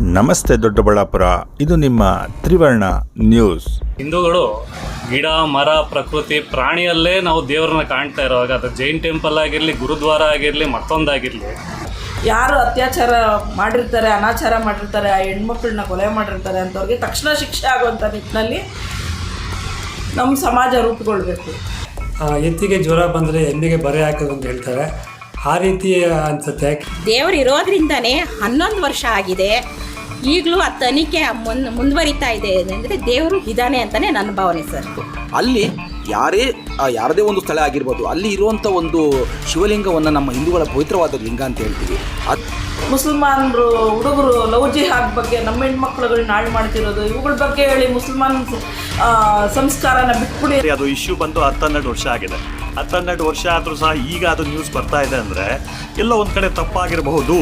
ನಮಸ್ತೆ ದೊಡ್ಡಬಳ್ಳಾಪುರ ಇದು ನಿಮ್ಮ ತ್ರಿವರ್ಣ ನ್ಯೂಸ್. ಹಿಂದೂಗಳು ಗಿಡ ಮರ ಪ್ರಕೃತಿ ಪ್ರಾಣಿಯಲ್ಲೇ ನಾವು ದೇವರನ್ನ ಕಾಣ್ತಾ ಇರೋವಾಗ ಅದು ಜೈನ್ ಟೆಂಪಲ್ ಆಗಿರಲಿ ಗುರುದ್ವಾರ ಆಗಿರಲಿ ಮತ್ತೊಂದಾಗಿರಲಿ. ಯಾರು ಅತ್ಯಾಚಾರ ಮಾಡಿರ್ತಾರೆ ಅನಾಚಾರ ಮಾಡಿರ್ತಾರೆ ಆ ಹೆಣ್ಮಕ್ಳನ್ನ ಕೊಲೆ ಮಾಡಿರ್ತಾರೆ ಅಂಥವ್ರಿಗೆ ತಕ್ಷಣ ಶಿಕ್ಷೆ ಆಗುವಂಥ ನಿಟ್ಟಿನಲ್ಲಿ ನಮ್ಮ ಸಮಾಜ ರೂಪುಗೊಳ್ಬೇಕು. ಆ, ಎತ್ತಿಗೆ ಜ್ವರ ಬಂದರೆ ಎಮ್ಮೆಗೆ ಬರೆ ಹಾಕೋದು ಅಂತ ಹೇಳ್ತಾರೆ. ಆ ರೀತಿ ಅನ್ಸುತ್ತೆ ದೇವರು ಇರೋದ್ರಿಂದನೇ ಹನ್ನೊಂದು ವರ್ಷ ಆಗಿದೆ. ಈಗಲೂ ಆ ತನಿಖೆ ಮುನ್ ಮುಂದುವರಿತಾ ಇದೆ ಅಂದರೆ ದೇವರು ಇದ್ದಾನೆ ಅಂತಾನೆ ನನ್ನ ಭಾವನೆ ಸರ್. ಅಲ್ಲಿ ಯಾರೇ ಯಾರದೇ ಒಂದು ಸ್ಥಳ ಆಗಿರ್ಬೋದು ಅಲ್ಲಿ ಇರುವಂಥ ಒಂದು ಶಿವಲಿಂಗವನ್ನು ನಮ್ಮ ಹಿಂದೂಗಳ ಪವಿತ್ರವಾದ ಲಿಂಗ ಅಂತ ಹೇಳ್ತೀವಿ. ಅದು ಮುಸಲ್ಮಾನರು ಹುಡುಗರು ಲವ್ ಜಿಹಾದ್ ಬಗ್ಗೆ ನಮ್ಮ ಹೆಣ್ಮಕ್ಳುಗಳನ್ನ ಹಾಳು ಮಾಡ್ತಿರೋದು ಇವುಗಳ ಬಗ್ಗೆ ಹೇಳಿ ಮುಸಲ್ಮಾನ್ ಸಂಸ್ಕಾರನ ಬಿಟ್ಬಿಡಿ. ಅದು ಇಶ್ಯೂ ಬಂದು ಹತ್ತನ್ನೆರಡು ವರ್ಷ ಆಗಿದೆ. ಹತ್ತನ್ನೆರಡು ವರ್ಷ ಆದರೂ ಸಹ ಈಗ ಅದು ನ್ಯೂಸ್ ಬರ್ತಾ ಇದೆ ಅಂದರೆ ಎಲ್ಲ ಒಂದು ಕಡೆ ತಪ್ಪಾಗಿರಬಹುದು.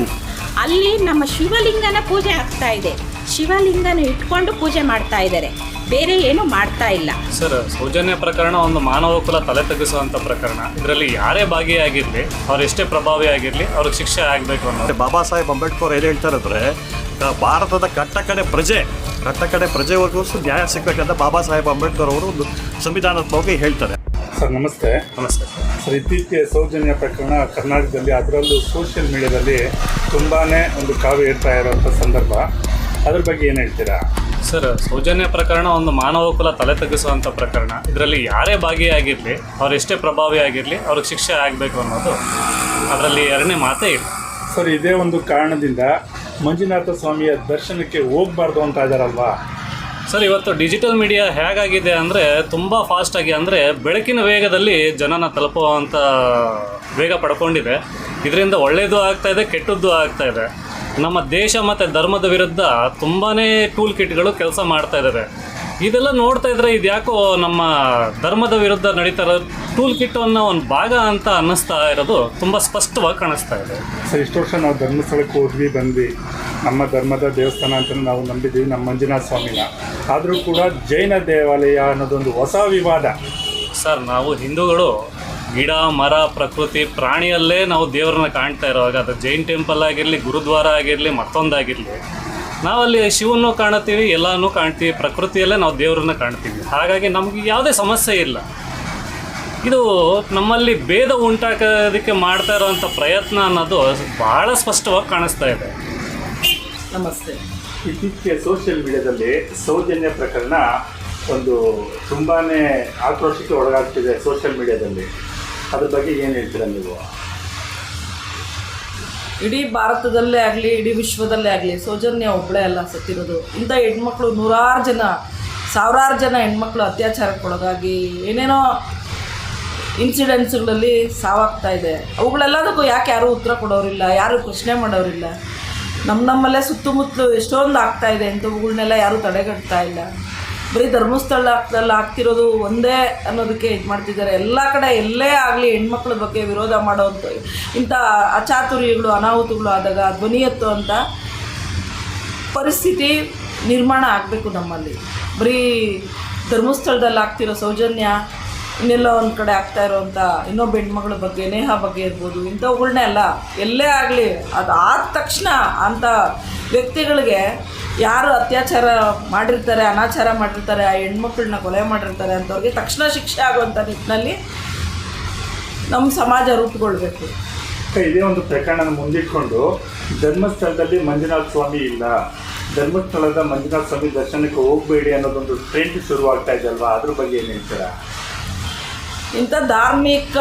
ಅಲ್ಲಿ ನಮ್ಮ ಶಿವಲಿಂಗನ ಪೂಜೆ ಆಗ್ತಾ ಇದೆ. ಶಿವಲಿಂಗನ ಇಟ್ಕೊಂಡು ಪೂಜೆ ಮಾಡ್ತಾ ಇದ್ದಾರೆ. ಬೇರೆ ಏನು ಮಾಡ್ತಾ ಇಲ್ಲ. ಸರ್ ಸೌಜನ್ಯ ಪ್ರಕರಣ ಒಂದು ಮಾನವ ಕುಲ ತಲೆ ತಗ್ಗಿಸುವಂತ ಪ್ರಕರಣ. ಇದರಲ್ಲಿ ಯಾರೇ ಭಾಗಿಯಾಗಿರ್ಲಿ ಅವ್ರು ಎಷ್ಟೇ ಪ್ರಭಾವಿ ಆಗಿರಲಿ ಅವ್ರಿಗೆ ಶಿಕ್ಷೆ ಆಗಬೇಕು ಅನ್ನೋದು. ಬಾಬಾ ಸಾಹೇಬ್ ಅಂಬೇಡ್ಕರ್ ಏನು ಹೇಳ್ತಾರೆ ಅಂದರೆ ಭಾರತದ ಕಟ್ಟಕಡೆ ಪ್ರಜೆ ಕಟ್ಟಕಡೆ ಪ್ರಜೆವರೆಗೂ ನ್ಯಾಯ ಸಿಗಬೇಕಂತ ಬಾಬಾ ಸಾಹೇಬ್ ಅಂಬೇಡ್ಕರ್ ಅವರು ಒಂದು ಬಗ್ಗೆ ಹೇಳ್ತಾರೆ. ಸರ್ ನಮಸ್ತೆ. ನಮಸ್ತೆ. ಸರ್ ಇತ್ತೀಚೆಗೆ ಸೌಜನ್ಯ ಪ್ರಕರಣ ಕರ್ನಾಟಕದಲ್ಲಿ ಅದರಲ್ಲೂ ಸೋಷಿಯಲ್ ಮೀಡಿಯಾದಲ್ಲಿ ತುಂಬಾ ಒಂದು ಕಾವ್ಯ ಇರ್ತಾ ಇರೋಂಥ ಸಂದರ್ಭ. ಅದ್ರ ಬಗ್ಗೆ ಏನು ಹೇಳ್ತೀರಾ? ಸರ್ ಸೌಜನ್ಯ ಪ್ರಕರಣ ಒಂದು ಮಾನವ ಕುಲ ತಲೆ ತಗ್ಗಿಸುವಂಥ ಪ್ರಕರಣ. ಇದರಲ್ಲಿ ಯಾರೇ ಭಾಗಿಯಾಗಿರಲಿ ಅವ್ರು ಎಷ್ಟೇ ಪ್ರಭಾವಿ ಆಗಿರಲಿ ಅವ್ರಿಗೆ ಶಿಕ್ಷೆ ಆಗಬೇಕು ಅನ್ನೋದು ಅದರಲ್ಲಿ ಎರಡನೇ ಮಾತೇ ಇಲ್ಲ. ಸರ್ ಇದೇ ಒಂದು ಕಾರಣದಿಂದ ಮಂಜುನಾಥ ಸ್ವಾಮಿಯ ದರ್ಶನಕ್ಕೆ ಹೋಗಬಾರ್ದು ಅಂತ ಇದ್ದಾರಲ್ವಾ ಸರ್, ಇವತ್ತು ಡಿಜಿಟಲ್ ಮೀಡಿಯಾ ಹೇಗಾಗಿದೆ ಅಂದರೆ ತುಂಬ ಫಾಸ್ಟಾಗಿ ಅಂದರೆ ಬೆಳಕಿನ ವೇಗದಲ್ಲಿ ಜನನ ತಲುಪುವಂಥ ವೇಗ ಪಡ್ಕೊಂಡಿದೆ. ಇದರಿಂದ ಒಳ್ಳೆಯದು ಆಗ್ತಾ ಇದೆ, ಕೆಟ್ಟದ್ದು ಆಗ್ತಾ ಇದೆ. ನಮ್ಮ ದೇಶ ಮತ್ತು ಧರ್ಮದ ವಿರುದ್ಧ ತುಂಬಾ ಟೂಲ್ ಕಿಟ್ಗಳು ಕೆಲಸ ಮಾಡ್ತಾ ಇದ್ದಾವೆ ಇದೆಲ್ಲ ನೋಡ್ತಾ ಇದ್ರೆ ಇದು ಯಾಕೋ ನಮ್ಮ ಧರ್ಮದ ವಿರುದ್ಧ ನಡೀತಾ ಇರೋ ಟೂಲ್ ಕಿಟ್ ಅನ್ನೋ ಒಂದು ಭಾಗ ಅಂತ ಅನ್ನಿಸ್ತಾ ಇರೋದು ತುಂಬ ಸ್ಪಷ್ಟವಾಗಿ ಕಾಣಿಸ್ತಾ ಇದೆ. ಸರ್, ಇಷ್ಟು ವರ್ಷ ನಾವು ಧರ್ಮಸ್ಥಳಕ್ಕೆ ಹೋದ್ವಿ, ಬಂದ್ವಿ. ನಮ್ಮ ಧರ್ಮದ ದೇವಸ್ಥಾನ ಅಂತ ನಾವು ನಂಬಿದ್ದೀವಿ, ನಮ್ಮ ಮಂಜುನಾಥ ಸ್ವಾಮಿನ. ಆದರೂ ಕೂಡ ಜೈನ ದೇವಾಲಯ ಅನ್ನೋದೊಂದು ಹೊಸ ವಿವಾದ. ಸರ್, ನಾವು ಹಿಂದೂಗಳು ಗಿಡ, ಮರ, ಪ್ರಕೃತಿ, ಪ್ರಾಣಿಯಲ್ಲೇ ನಾವು ದೇವರನ್ನ ಕಾಣ್ತಾ ಇರುವಾಗ, ಅದು ಜೈನ್ ಟೆಂಪಲ್ ಆಗಿರಲಿ, ಗುರುದ್ವಾರ ಆಗಿರಲಿ, ಮತ್ತೊಂದಾಗಿರಲಿ, ನಾವಲ್ಲಿ ಶಿವನ್ನು ಕಾಣ್ತೀವಿ ಎಲ್ಲನೂ ಕಾಣ್ತೀವಿ, ಪ್ರಕೃತಿಯಲ್ಲೇ ನಾವು ದೇವರನ್ನ ಕಾಣ್ತೀವಿ. ಹಾಗಾಗಿ ನಮಗೆ ಯಾವುದೇ ಸಮಸ್ಯೆ ಇಲ್ಲ. ಇದು ನಮ್ಮಲ್ಲಿ ಭೇದ ಉಂಟಾಕೋದಕ್ಕೆ ಮಾಡ್ತಾ ಇರೋವಂಥ ಪ್ರಯತ್ನ ಅನ್ನೋದು ಭಾಳ ಸ್ಪಷ್ಟವಾಗಿ ಕಾಣಿಸ್ತಾ ಇದೆ. ನಮಸ್ತೆ. ಇತ್ತೀಚೆಗೆ ಸೋಷಿಯಲ್ ಮೀಡಿಯಾದಲ್ಲಿ ಸೌಜನ್ಯ ಪ್ರಕರಣ ಒಂದು ತುಂಬಾ ಆಕ್ರೋಶಕ್ಕೆ ಒಳಗಾಗ್ತಿದೆ ಸೋಷಿಯಲ್ ಮೀಡಿಯಾದಲ್ಲಿ ಅದ್ರ ಬಗ್ಗೆ ಏನು ಹೇಳ್ತೀರಾ ನೀವು? ಇಡೀ ಭಾರತದಲ್ಲೇ ಆಗಲಿ ಇಡೀ ವಿಶ್ವದಲ್ಲೇ ಆಗಲಿ ಸೌಜನ್ಯ ಒಬ್ಬಳೇ ಅಲ್ಲ ಸತ್ತಿರೋದು. ಇಂಥ ಹೆಣ್ಮಕ್ಳು ನೂರಾರು ಜನ ಸಾವಿರಾರು ಜನ ಹೆಣ್ಮಕ್ಳು ಅತ್ಯಾಚಾರಕ್ಕೊಳಗಾಗಿ ಏನೇನೋ ಇನ್ಸಿಡೆಂಟ್ಸ್ಗಳಲ್ಲಿ ಸಾವಾಗ್ತಾ ಇದೆ. ಅವುಗಳೆಲ್ಲದಕ್ಕೂ ಯಾಕೆ ಯಾರೂ ಉತ್ತರ ಕೊಡೋರಿಲ್ಲ ಯಾರೂ ಪ್ರಶ್ನೆ ಮಾಡೋರಿಲ್ಲ? ನಮ್ಮ ನಮ್ಮಲ್ಲೇ ಸುತ್ತಮುತ್ತಲು ಎಷ್ಟೊಂದು ಆಗ್ತಾ ಇದೆ ಇಂಥವುಗಳನ್ನೆಲ್ಲ ಯಾರೂ ತಡೆಗಟ್ತಾ ಇಲ್ಲ. ಬರೀ ಧರ್ಮಸ್ಥಳದಲ್ಲಿ ಆಗ್ತಿರೋದು ಒಂದೇ ಅನ್ನೋದಕ್ಕೆ ಇದು ಮಾಡ್ತಿದ್ದಾರೆ. ಎಲ್ಲ ಕಡೆ ಎಲ್ಲೇ ಆಗಲಿ ಹೆಣ್ಮಕ್ಳ ಬಗ್ಗೆ ವಿರೋಧ ಮಾಡೋವಂಥ ಇಂಥ ಅಚಾತುರ್ಯಗಳು, ಅನಾಹುತಗಳು ಆದಾಗ ಧ್ವನಿ ಅಂತ ಪರಿಸ್ಥಿತಿ ನಿರ್ಮಾಣ ಆಗಬೇಕು ನಮ್ಮಲ್ಲಿ. ಬರೀ ಧರ್ಮಸ್ಥಳದಲ್ಲಿ ಆಗ್ತಿರೋ ಸೌಜನ್ಯ ಇನ್ನೆಲ್ಲ ಒಂದು ಕಡೆ ಆಗ್ತಾ ಇರೋವಂಥ ಇನ್ನೊಬ್ಬ ಹೆಣ್ಮಗಳ ಬಗ್ಗೆ, ನೇಹ ಬಗ್ಗೆ ಇರ್ಬೋದು ಇಂಥವುಗಳನ್ನೇ ಅಲ್ಲ ಎಲ್ಲೇ ಆಗಲಿ ಅದು ಆದ ತಕ್ಷಣ ಅಂಥ ವ್ಯಕ್ತಿಗಳಿಗೆ ಯಾರು ಅತ್ಯಾಚಾರ ಮಾಡಿರ್ತಾರೆ, ಅನಾಚಾರ ಮಾಡಿರ್ತಾರೆ, ಆ ಹೆಣ್ಮಕ್ಳನ್ನ ಕೊಲೆ ಮಾಡಿರ್ತಾರೆ ಅಂಥವ್ರಿಗೆ ತಕ್ಷಣ ಶಿಕ್ಷೆ ಆಗುವಂಥ ನಿಟ್ಟಿನಲ್ಲಿ ನಮ್ಮ ಸಮಾಜ ರೂಪುಗೊಳ್ಬೇಕು. ಇದೇ ಒಂದು ಪ್ರಕರಣ ಮುಂದಿಟ್ಕೊಂಡು ಧರ್ಮಸ್ಥಳದಲ್ಲಿ ಮಂಜುನಾಥ ಸ್ವಾಮಿ ಇಲ್ಲ. ಧರ್ಮಸ್ಥಳದ ಮಂಜುನಾಥ ಸ್ವಾಮಿ ದರ್ಶನಕ್ಕೆ ಹೋಗಬೇಡಿ ಅನ್ನೋದೊಂದು ಟ್ರೆಂಡ್ ಶುರುವಾಗ್ತಾ ಇದೆ ಅಲ್ವಾ? ಅದ್ರ ಬಗ್ಗೆ ಏನು ಹೇಳ್ತೀರಾ? ಇಂಥ ಧಾರ್ಮಿಕ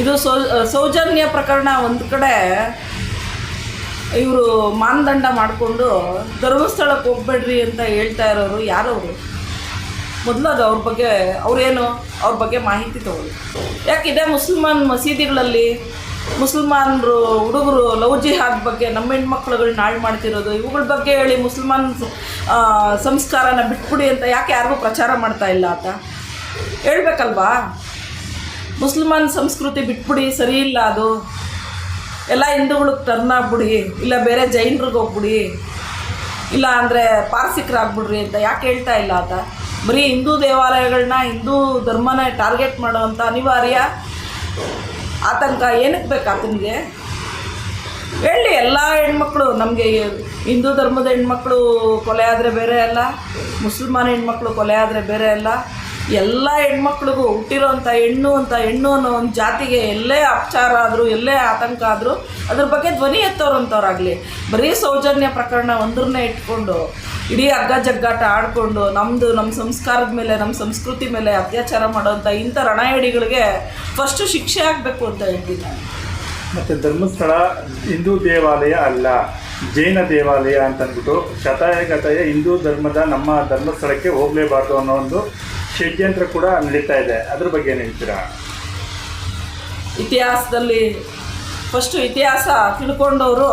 ಇದು ಸೌ ಸೌಜನ್ಯ ಪ್ರಕರಣ ಒಂದು ಕಡೆ ಇವರು ಮಾನದಂಡ ಮಾಡಿಕೊಂಡು ಧರ್ಮಸ್ಥಳಕ್ಕೆ ಹೋಗ್ಬೇಡ್ರಿ ಅಂತ ಹೇಳ್ತಾ ಇರೋರು ಯಾರವರು? ಅದು ಅವ್ರ ಬಗ್ಗೆ ಅವ್ರೇನು ಅವ್ರ ಬಗ್ಗೆ ಮಾಹಿತಿ ತಗೊಳ್ಳಿ. ಯಾಕೆ ಇದೇ ಮುಸಲ್ಮಾನ್ ಮಸೀದಿಗಳಲ್ಲಿ ಮುಸಲ್ಮಾನರು, ಹುಡುಗರು ಲವ್ ಜಿಹಾದ್ ಬಗ್ಗೆ ನಮ್ಮ ಹೆಣ್ಮಕ್ಳುಗಳನ್ನ ಹಾಳು ಮಾಡ್ತಿರೋದು, ಇವುಗಳ ಬಗ್ಗೆ ಹೇಳಿ ಮುಸಲ್ಮಾನ್ ಸಂಸ್ಕಾರನ ಬಿಟ್ಬಿಡಿ ಅಂತ ಯಾಕೆ ಯಾರಿಗೂ ಪ್ರಚಾರ ಮಾಡ್ತಾ ಇಲ್ಲ ಆತ? ಹೇಳ್ಬೇಕಲ್ವಾ? ಮುಸಲ್ಮಾನ್ ಸಂಸ್ಕೃತಿ ಬಿಟ್ಬಿಡಿ, ಸರಿ ಇಲ್ಲ ಅದು. ಎಲ್ಲ ಹಿಂದೂಗಳಿಗೆ ಟರ್ನ್ ಆಗ್ಬಿಡಿ ಇಲ್ಲ ಬೇರೆ ಜೈನರಿಗೆ ಹೋಗ್ಬಿಡಿ, ಇಲ್ಲ ಅಂದರೆ ಪಾರ್ಸಿಕರಾಗ್ಬಿಡ್ರಿ ಅಂತ ಯಾಕೆ ಹೇಳ್ತಾ ಇಲ್ಲ ಅಂತ ಬರೀ ಹಿಂದೂ ದೇವಾಲಯಗಳನ್ನ ಹಿಂದೂ ಧರ್ಮನ ಟಾರ್ಗೆಟ್ ಮಾಡೋವಂಥ ಅನಿವಾರ್ಯ? ಆತಂಕ, ಏನಕ್ಕೆ ಬೇಕು ಆತನಿಗೆ ಹೇಳಿ, ಎಲ್ಲ ಹೆಣ್ಮಕ್ಳು, ನಮಗೆ ಹಿಂದೂ ಧರ್ಮದ ಹೆಣ್ಮಕ್ಳು ಕೊಲೆ ಆದರೆ ಬೇರೆ ಅಲ್ಲ, ಮುಸಲ್ಮಾನ ಹೆಣ್ಮಕ್ಳು ಕೊಲೆ ಆದರೆ ಬೇರೆ ಅಲ್ಲ. ಎಲ್ಲ ಹೆಣ್ಮಕ್ಳಿಗೂ ಹುಟ್ಟಿರೋಂಥ ಹೆಣ್ಣು ಅಂತ ಹೆಣ್ಣು ಅನ್ನೋ ಒಂದು ಜಾತಿಗೆ ಎಲ್ಲೇ ಅಪಚಾರ ಆದರೂ, ಎಲ್ಲೇ ಆತಂಕ ಆದರೂ ಅದ್ರ ಬಗ್ಗೆ ಧ್ವನಿ ಎತ್ತೋರಂಥವ್ರಾಗಲಿ. ಬರೀ ಸೌಜನ್ಯ ಪ್ರಕರಣ ಒಂದ್ರನ್ನೇ ಇಟ್ಕೊಂಡು, ಇಡೀ ಹಗ್ಗ ಜಗ್ಗಾಟ ಆಡಿಕೊಂಡು ನಮ್ಮದು ನಮ್ಮ ಸಂಸ್ಕಾರದ ಮೇಲೆ ನಮ್ಮ ಸಂಸ್ಕೃತಿ ಮೇಲೆ ಅತ್ಯಾಚಾರ ಮಾಡೋಂಥ ಇಂಥ ರಣಹೇಡಿಗಳಿಗೆ ಫಸ್ಟು ಶಿಕ್ಷೆ ಆಗಬೇಕು ಅಂತ ಹೇಳ್ತೀನಿ ನಾನು. ಮತ್ತು ಧರ್ಮಸ್ಥಳ ಹಿಂದೂ ದೇವಾಲಯ ಅಲ್ಲ, ಜೈನ ದೇವಾಲಯ ಅಂತಂದ್ಬಿಟ್ಟು ಶತಾಯಗತಾಯ ಹಿಂದೂ ಧರ್ಮದ ನಮ್ಮ ಧರ್ಮಸ್ಥಳಕ್ಕೆ ಹೋಗಲೇಬಾರ್ದು ಅನ್ನೋ ಒಂದು ಷಡ್ಯಂತ್ರ ಕೂಡ ನಡೀತಾ ಇದೆ. ಅದ್ರ ಬಗ್ಗೆ ಏನು ಹೇಳ್ತೀರಾ? ಇತಿಹಾಸದಲ್ಲಿ ಫಸ್ಟು ಇತಿಹಾಸ ತಿಳ್ಕೊಂಡವರು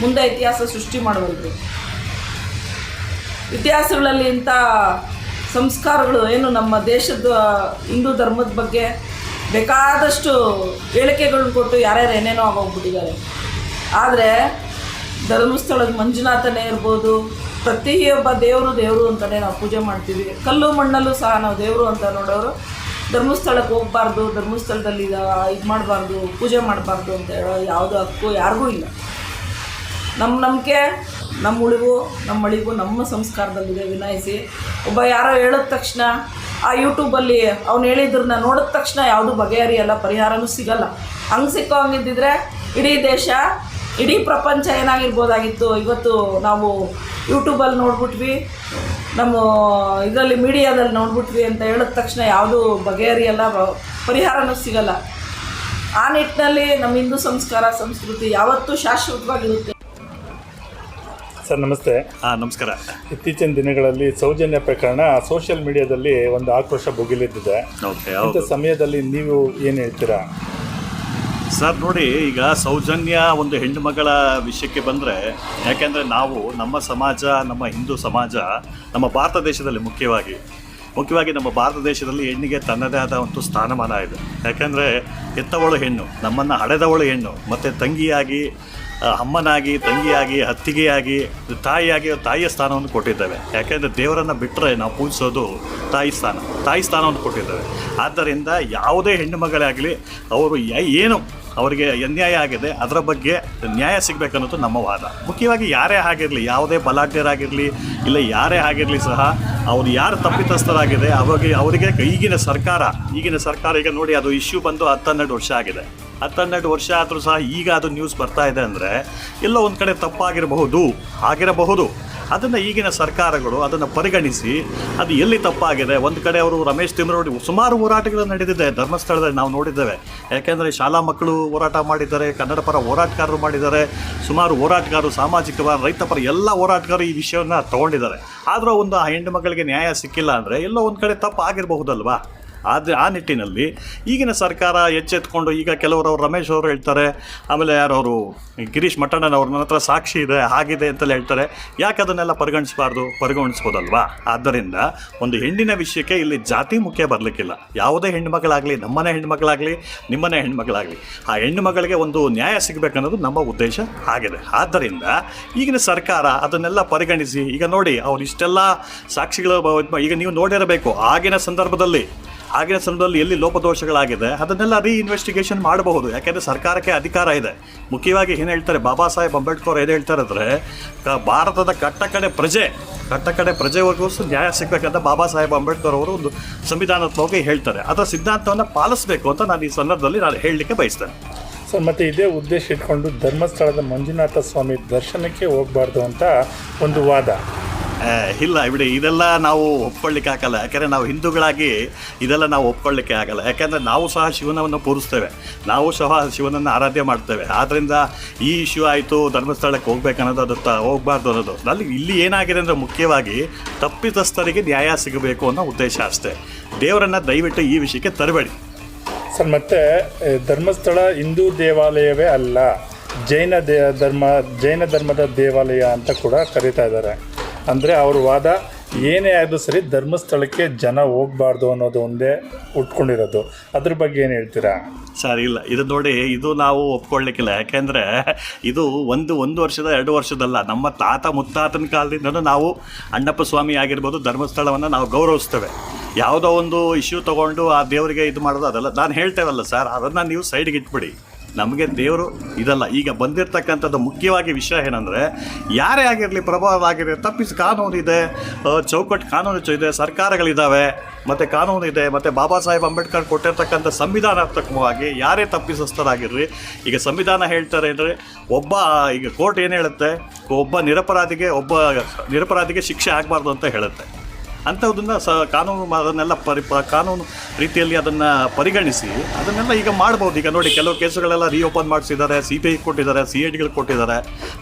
ಮುಂದೆ ಇತಿಹಾಸ ಸೃಷ್ಟಿ ಮಾಡಬಲ್ರು ಇತಿಹಾಸಗಳಲ್ಲಿ ಇಂಥ ಸಂಸ್ಕಾರಗಳು ಏನು ನಮ್ಮ ದೇಶದ, ಹಿಂದೂ ಧರ್ಮದ ಬಗ್ಗೆ ಬೇಕಾದಷ್ಟು ಹೇಳಿಕೆಗಳನ್ನ ಕೊಟ್ಟು ಯಾರ್ಯಾರು ಏನೇನೋ ಆಗೋಗ್ಬಿಟ್ಟಿದ್ದಾರೆ. ಆದರೆ ಧರ್ಮಸ್ಥಳದ ಮಂಜುನಾಥನೇ ಇರ್ಬೋದು ಪ್ರತಿಯೊಬ್ಬ ದೇವರು ದೇವರು ಅಂತಲೇ ನಾವು ಪೂಜೆ ಮಾಡ್ತೀವಿ. ಕಲ್ಲು ಮಣ್ಣಲ್ಲೂ ಸಹ ನಾವು ದೇವರು ಅಂತ ನೋಡೋರು. ಧರ್ಮಸ್ಥಳಕ್ಕೆ ಹೋಗ್ಬಾರ್ದು, ಧರ್ಮಸ್ಥಳದಲ್ಲಿ ಇದು ಮಾಡಬಾರ್ದು, ಪೂಜೆ ಮಾಡಬಾರ್ದು ಅಂತ ಹೇಳೋ ಯಾವುದೋ ಹಕ್ಕು ಯಾರಿಗೂ ಇಲ್ಲ. ನಮ್ಮ ನಂಬಿಕೆ ನಮ್ಮ ಉಳಿವು ನಮ್ಮ ಅಳಿವು, ನಮ್ಮ ಸಂಸ್ಕಾರದಲ್ಲಿದೆ ವಿನಾಯಿಸಿ. ಒಬ್ಬ ಯಾರೋ ಹೇಳಿದ ತಕ್ಷಣ, ಆ ಯೂಟ್ಯೂಬಲ್ಲಿ ಅವ್ನು ಹೇಳಿದ್ರನ್ನ ನೋಡಿದ ತಕ್ಷಣ ಯಾವುದು ಬಗೆಹರಿಯಲ್ಲ, ಪರಿಹಾರನೂ ಸಿಗಲ್ಲ. ಹಂಗೆ ಸಿಕ್ಕೋ ಹಂಗಿದ್ದಿದ್ರೆ ಇಡೀ ದೇಶ ಇಡೀ ಪ್ರಪಂಚ ಏನಾಗಿರ್ಬೋದಾಗಿತ್ತು? ಇವತ್ತು ನಾವು ಯೂಟ್ಯೂಬಲ್ಲಿ ನೋಡ್ಬಿಟ್ವಿ ನಮ್ಮ ಇದರಲ್ಲಿ ಮೀಡಿಯಾದಲ್ಲಿ ನೋಡ್ಬಿಟ್ವಿ ಅಂತ ಹೇಳಿದ ತಕ್ಷಣ ಯಾವುದೂ ಬಗೆಹರಿಯಲ್ಲ ಪರಿಹಾರನೂ ಸಿಗಲ್ಲ. ಆ ನಿಟ್ಟಿನಲ್ಲಿ ನಮ್ಮ ಹಿಂದೂ ಸಂಸ್ಕಾರ ಸಂಸ್ಕೃತಿ ಯಾವತ್ತೂ ಶಾಶ್ವತವಾಗಿರುತ್ತೆ. ಸರ್ ನಮಸ್ತೆ. ಹಾಂ ನಮಸ್ಕಾರ. ಇತ್ತೀಚಿನ ದಿನಗಳಲ್ಲಿ ಸೌಜನ್ಯ ಪ್ರಕರಣ ಸೋಷಿಯಲ್ ಮೀಡಿಯಾದಲ್ಲಿ ಒಂದು ಆಕ್ರೋಶ ಭುಗಿಲಿದ್ದಿದೆ. ಸಮಯದಲ್ಲಿ ನೀವು ಏನು ಹೇಳ್ತೀರಾ? ಸರ್, ನೋಡಿ, ಈಗ ಸೌಜನ್ಯ ಒಂದು ಹೆಣ್ಣು ಮಗಳ ವಿಷಯಕ್ಕೆ ಬಂದರೆ, ಯಾಕೆಂದರೆ ನಾವು ನಮ್ಮ ಸಮಾಜ, ನಮ್ಮ ಹಿಂದೂ ಸಮಾಜ, ನಮ್ಮ ಭಾರತ ದೇಶದಲ್ಲಿ ಮುಖ್ಯವಾಗಿ ಮುಖ್ಯವಾಗಿ ನಮ್ಮ ಭಾರತ ದೇಶದಲ್ಲಿ ಹೆಣ್ಣಿಗೆ ತನ್ನದೇ ಆದ ಒಂದು ಸ್ಥಾನಮಾನ ಇದೆ. ಯಾಕೆಂದರೆ, ಹೆತ್ತವಳು ಹೆಣ್ಣು, ನಮ್ಮನ್ನು ಹಡೆದವಳು ಹೆಣ್ಣು, ಮತ್ತು ತಂಗಿಯಾಗಿ ಅಮ್ಮನಾಗಿ, ತಂಗಿಯಾಗಿ, ಅತ್ತಿಗೆಯಾಗಿ, ತಾಯಿಯಾಗಿ ತಾಯಿಯ ಸ್ಥಾನವನ್ನು ಕೊಟ್ಟಿದ್ದೇವೆ. ಯಾಕೆಂದರೆ ದೇವರನ್ನು ಬಿಟ್ಟರೆ ನಾವು ಪೂಜಿಸೋದು ತಾಯಿ ಸ್ಥಾನ. ತಾಯಿ ಸ್ಥಾನವನ್ನು ಕೊಟ್ಟಿದ್ದೇವೆ. ಆದ್ದರಿಂದ ಯಾವುದೇ ಹೆಣ್ಣು ಮಗಳಾಗಲಿ ಅವರು ಏನು ಅವರಿಗೆ ಅನ್ಯಾಯ ಆಗಿದೆ, ಅದರ ಬಗ್ಗೆ ನ್ಯಾಯ ಸಿಗಬೇಕನ್ನೋದು ನಮ್ಮ ವಾದ. ಮುಖ್ಯವಾಗಿ ಯಾರೇ ಆಗಿರಲಿ, ಯಾವುದೇ ಬಲಾಢ್ಯರಾಗಿರಲಿ, ಇಲ್ಲ ಯಾರೇ ಆಗಿರಲಿ ಸಹ, ಅವ್ರು ಯಾರು ತಪ್ಪಿತಸ್ಥರಾಗಿದೆ, ಅವಾಗ ಅವರಿಗೆ ಈಗಿನ ಸರ್ಕಾರ ಈಗಿನ ಸರ್ಕಾರ ಈಗ ನೋಡಿ, ಅದು ಇಶ್ಯೂ ಬಂದು ಹತ್ತನ್ನೆರಡು ವರ್ಷ ಆಗಿದೆ. ಹತ್ತನ್ನೆರಡು ವರ್ಷ ಆದರೂ ಸಹ ಈಗ ಅದು ನ್ಯೂಸ್ ಬರ್ತಾ ಇದೆ ಅಂದರೆ ಎಲ್ಲೋ ಒಂದು ಕಡೆ ತಪ್ಪಾಗಿರಬಹುದು, ಆಗಿರಬಹುದು. ಅದನ್ನು ಈಗಿನ ಸರ್ಕಾರಗಳು ಅದನ್ನು ಪರಿಗಣಿಸಿ ಅದು ಎಲ್ಲಿ ತಪ್ಪಾಗಿದೆ? ಒಂದು ಕಡೆ ಅವರು ರಮೇಶ್ ತಿಮ್ಮರೋಡಿ ಸುಮಾರು ಹೋರಾಟಗಳು ನಡೆದಿದೆ, ಧರ್ಮಸ್ಥಳದಲ್ಲಿ ನಾವು ನೋಡಿದ್ದೇವೆ. ಯಾಕೆಂದರೆ ಶಾಲಾ ಮಕ್ಕಳು ಹೋರಾಟ ಮಾಡಿದ್ದಾರೆ, ಕನ್ನಡ ಪರ ಹೋರಾಟಗಾರರು ಮಾಡಿದ್ದಾರೆ. ಸುಮಾರು ಹೋರಾಟಗಾರರು, ಸಾಮಾಜಿಕ ಪರ, ರೈತ ಪರ ಎಲ್ಲ ಹೋರಾಟಗಾರರು ಈ ವಿಷಯವನ್ನು ತಗೊಂಡಿದ್ದಾರೆ. ಆದರೂ ಒಂದು ಆ ಹೆಣ್ಣು ಮಕ್ಕಳಿಗೆ ನ್ಯಾಯ ಸಿಕ್ಕಿಲ್ಲ ಅಂದರೆ ಎಲ್ಲೋ ಒಂದು ಕಡೆ ತಪ್ಪು ಆಗಿರಬಹುದಲ್ವಾ ಆದರೆ ಆ ನಿಟ್ಟಿನಲ್ಲಿ ಈಗಿನ ಸರ್ಕಾರ ಎಚ್ಚೆತ್ಕೊಂಡು ಈಗ ಕೆಲವರು ಅವ್ರು ರಮೇಶ್ ಅವರು ಹೇಳ್ತಾರೆ, ಆಮೇಲೆ ಯಾರವರು ಗಿರೀಶ್ ಮಟ್ಟಣ್ಣನವ್ರ ನನ್ನ ಹತ್ರ ಸಾಕ್ಷಿ ಇದೆ ಆಗಿದೆ ಅಂತಲೇ ಹೇಳ್ತಾರೆ. ಯಾಕೆ ಅದನ್ನೆಲ್ಲ ಪರಿಗಣಿಸಬಾರ್ದು? ಪರಿಗಣಿಸ್ಬೋದಲ್ವಾ? ಆದ್ದರಿಂದ ಒಂದು ಹೆಣ್ಣಿನ ವಿಷಯಕ್ಕೆ ಇಲ್ಲಿ ಜಾತಿ ಮುಖ್ಯ ಬರಲಿಕ್ಕಿಲ್ಲ. ಯಾವುದೇ ಹೆಣ್ಣು ಮಗಳಾಗಲಿ ನಮ್ಮನೆ ಹೆಣ್ಮಗಳಾಗಲಿ ನಿಮ್ಮನೆ ಹೆಣ್ಮಗಳಾಗಲಿ ಆ ಹೆಣ್ಣುಮಗಳಿಗೆ ಒಂದು ನ್ಯಾಯ ಸಿಗಬೇಕನ್ನೋದು ನಮ್ಮ ಉದ್ದೇಶ ಆಗಿದೆ. ಆದ್ದರಿಂದ ಈಗಿನ ಸರ್ಕಾರ ಅದನ್ನೆಲ್ಲ ಪರಿಗಣಿಸಿ, ಈಗ ನೋಡಿ, ಅವರು ಇಷ್ಟೆಲ್ಲ ಸಾಕ್ಷಿಗಳು ಈಗ ನೀವು ನೋಡಿರಬೇಕು, ಆಗಿನ ಸಂದರ್ಭದಲ್ಲಿ ಆಗಿನ ಸಂದರ್ಭದಲ್ಲಿ ಎಲ್ಲಿ ಲೋಪದೋಷಗಳಾಗಿದೆ, ಅದನ್ನೆಲ್ಲ ರೀ ಇನ್ವೆಸ್ಟಿಗೇಷನ್ ಮಾಡಬಹುದು. ಯಾಕೆಂದರೆ ಸರ್ಕಾರಕ್ಕೆ ಅಧಿಕಾರ ಇದೆ. ಮುಖ್ಯವಾಗಿ ಏನು ಹೇಳ್ತಾರೆ, ಬಾಬಾ ಸಾಹೇಬ್ ಅಂಬೇಡ್ಕರ್ ಏನು ಹೇಳ್ತಾರೆ ಅಂದರೆ ಭಾರತದ ಕಟ್ಟಕಡೆ ಪ್ರಜೆ, ಕಟ್ಟಕಡೆ ಪ್ರಜೆವರೆಗೂ ನ್ಯಾಯ ಸಿಗಬೇಕಂತ ಬಾಬಾ ಸಾಹೇಬ್ ಅಂಬೇಡ್ಕರ್ ಅವರು ಒಂದು ಸಂವಿಧಾನಾತ್ಮಕವಾಗಿ ಹೇಳ್ತಾರೆ. ಅದರ ಸಿದ್ಧಾಂತವನ್ನು ಪಾಲಿಸಬೇಕು ಅಂತ ನಾನು ಈ ಸಂದರ್ಭದಲ್ಲಿ ನಾನು ಹೇಳಲಿಕ್ಕೆ ಬಯಸ್ತೇನೆ. ಸರ್, ಮತ್ತು ಇದೇ ಉದ್ದೇಶ ಇಟ್ಕೊಂಡು ಧರ್ಮಸ್ಥಳದ ಮಂಜುನಾಥ ಸ್ವಾಮಿ ದರ್ಶನಕ್ಕೆ ಹೋಗಬಾರ್ದು ಅಂತ ಒಂದು ವಾದ. ಇಲ್ಲ ಬಿಡಿ, ಇದೆಲ್ಲ ನಾವು ಒಪ್ಕೊಳ್ಳಿಕ್ಕೆ ಆಗಲ್ಲ. ಯಾಕೆಂದರೆ ನಾವು ಹಿಂದೂಗಳಾಗಿ ಇದೆಲ್ಲ ನಾವು ಒಪ್ಕೊಳ್ಳಿಕ್ಕೆ ಆಗಲ್ಲ. ಯಾಕೆಂದರೆ ನಾವು ಸಹ ಶಿವನವನ್ನು ಪೂರಿಸ್ತೇವೆ ನಾವು ಸಹ ಶಿವನನ್ನು ಆರಾಧ್ಯ ಮಾಡ್ತೇವೆ. ಆದ್ದರಿಂದ ಈ ಇಶ್ಯೂ ಆಯಿತು, ಧರ್ಮಸ್ಥಳಕ್ಕೆ ಹೋಗ್ಬೇಕನ್ನೋದು ಅದು ತ, ಹೋಗಬಾರ್ದು ಅನ್ನೋದು. ಅಲ್ಲಿ ಇಲ್ಲಿ ಏನಾಗಿದೆ ಅಂದರೆ ಮುಖ್ಯವಾಗಿ ತಪ್ಪಿತಸ್ಥರಿಗೆ ನ್ಯಾಯ ಸಿಗಬೇಕು ಅನ್ನೋ ಉದ್ದೇಶ ಅಷ್ಟೇ. ದೇವರನ್ನು ದಯವಿಟ್ಟು ಈ ವಿಷಯಕ್ಕೆ ತರಬೇಡಿ. ಸರ್, ಮತ್ತೆ ಧರ್ಮಸ್ಥಳ ಹಿಂದೂ ದೇವಾಲಯವೇ ಅಲ್ಲ, ಜೈನ ದೇ, ಧರ್ಮ, ಜೈನ ಧರ್ಮದ ದೇವಾಲಯ ಅಂತ ಕೂಡ ಕರೀತಾ ಇದ್ದಾರೆ. ಅಂದರೆ ಅವ್ರ ವಾದ ಏನೇ ಆದರೂ ಸರಿ ಧರ್ಮಸ್ಥಳಕ್ಕೆ ಜನ ಹೋಗಬಾರ್ದು ಅನ್ನೋದು ಒಂದೇ ಉಟ್ಕೊಂಡಿರೋದು. ಅದ್ರ ಬಗ್ಗೆ ಏನು ಹೇಳ್ತೀರಾ? ಸರ್, ಇಲ್ಲ. ಇದು ನೋಡಿ, ಇದು ನಾವು ಒಪ್ಕೊಳ್ಳಿಕ್ಕಿಲ್ಲ. ಯಾಕೆಂದರೆ ಇದು ಒಂದು ಒಂದು ವರ್ಷದ, ಎರಡು ವರ್ಷದಲ್ಲ. ನಮ್ಮ ತಾತ ಮುತ್ತಾತನ ಕಾಲದಿಂದನೂ ನಾವು ಅಣ್ಣಪ್ಪ ಸ್ವಾಮಿ ಆಗಿರ್ಬೋದು, ಧರ್ಮಸ್ಥಳವನ್ನು ನಾವು ಗೌರವಿಸ್ತೇವೆ. ಯಾವುದೋ ಒಂದು ಇಶ್ಯೂ ತೊಗೊಂಡು ಆ ದೇವರಿಗೆ ಇದು ಮಾಡೋದು ಅದಲ್ಲ. ನಾನು ಹೇಳ್ತೇವಲ್ಲ ಸರ್, ಅದನ್ನು ನೀವು ಸೈಡ್ಗೆ ಇಟ್ಬಿಡಿ. ನಮಗೆ ದೇವರು ಇದಲ್ಲ. ಈಗ ಬಂದಿರತಕ್ಕಂಥದ್ದು ಮುಖ್ಯವಾಗಿ ವಿಷಯ ಏನಂದರೆ, ಯಾರೇ ಆಗಿರಲಿ ಪ್ರಭಾವ ಆಗಿರಲಿ ತಪ್ಪಿಸಿ ಕಾನೂನು ಇದೆ ಚೌಕಟ್ಟು ಕಾನೂನು ಇದೆ ಸರ್ಕಾರಗಳಿದ್ದಾವೆ ಮತ್ತು ಕಾನೂನು ಇದೆ, ಮತ್ತು ಬಾಬಾ ಸಾಹೇಬ್ ಅಂಬೇಡ್ಕರ್ ಕೊಟ್ಟಿರ್ತಕ್ಕಂಥ ಸಂವಿಧಾನಾತ್ಮಕವಾಗಿ ಯಾರೇ ತಪ್ಪಿಸಸ್ಥರಾಗಿರ್ರಿ ಈಗ ಸಂವಿಧಾನ ಹೇಳ್ತಾರೆ ಅಂದರೆ ಒಬ್ಬ, ಈಗ ಕೋರ್ಟ್ ಏನು ಹೇಳುತ್ತೆ? ಒಬ್ಬ ನಿರಪರಾಧಿಗೆ ಒಬ್ಬ ನಿರಪರಾಧಿಗೆ ಶಿಕ್ಷೆ ಆಗಬಾರ್ದು ಅಂತ ಹೇಳುತ್ತೆ. ಅಂಥದ್ದನ್ನು ಸ ಕಾನೂನು ಅದನ್ನೆಲ್ಲ ಪರಿ ಪ ಕಾನೂನು ರೀತಿಯಲ್ಲಿ ಅದನ್ನು ಪರಿಗಣಿಸಿ ಅದನ್ನೆಲ್ಲ ಈಗ ಮಾಡ್ಬೋದು. ಈಗ ನೋಡಿ ಕೆಲವು ಕೇಸುಗಳೆಲ್ಲ ರೀಓಪನ್ ಮಾಡಿಸಿದ್ದಾರೆ ಸಿ ಬಿ ಐ ಕೊಟ್ಟಿದ್ದಾರೆ ಸಿ ಐ ಡಿಗಳು ಕೊಟ್ಟಿದ್ದಾರೆ.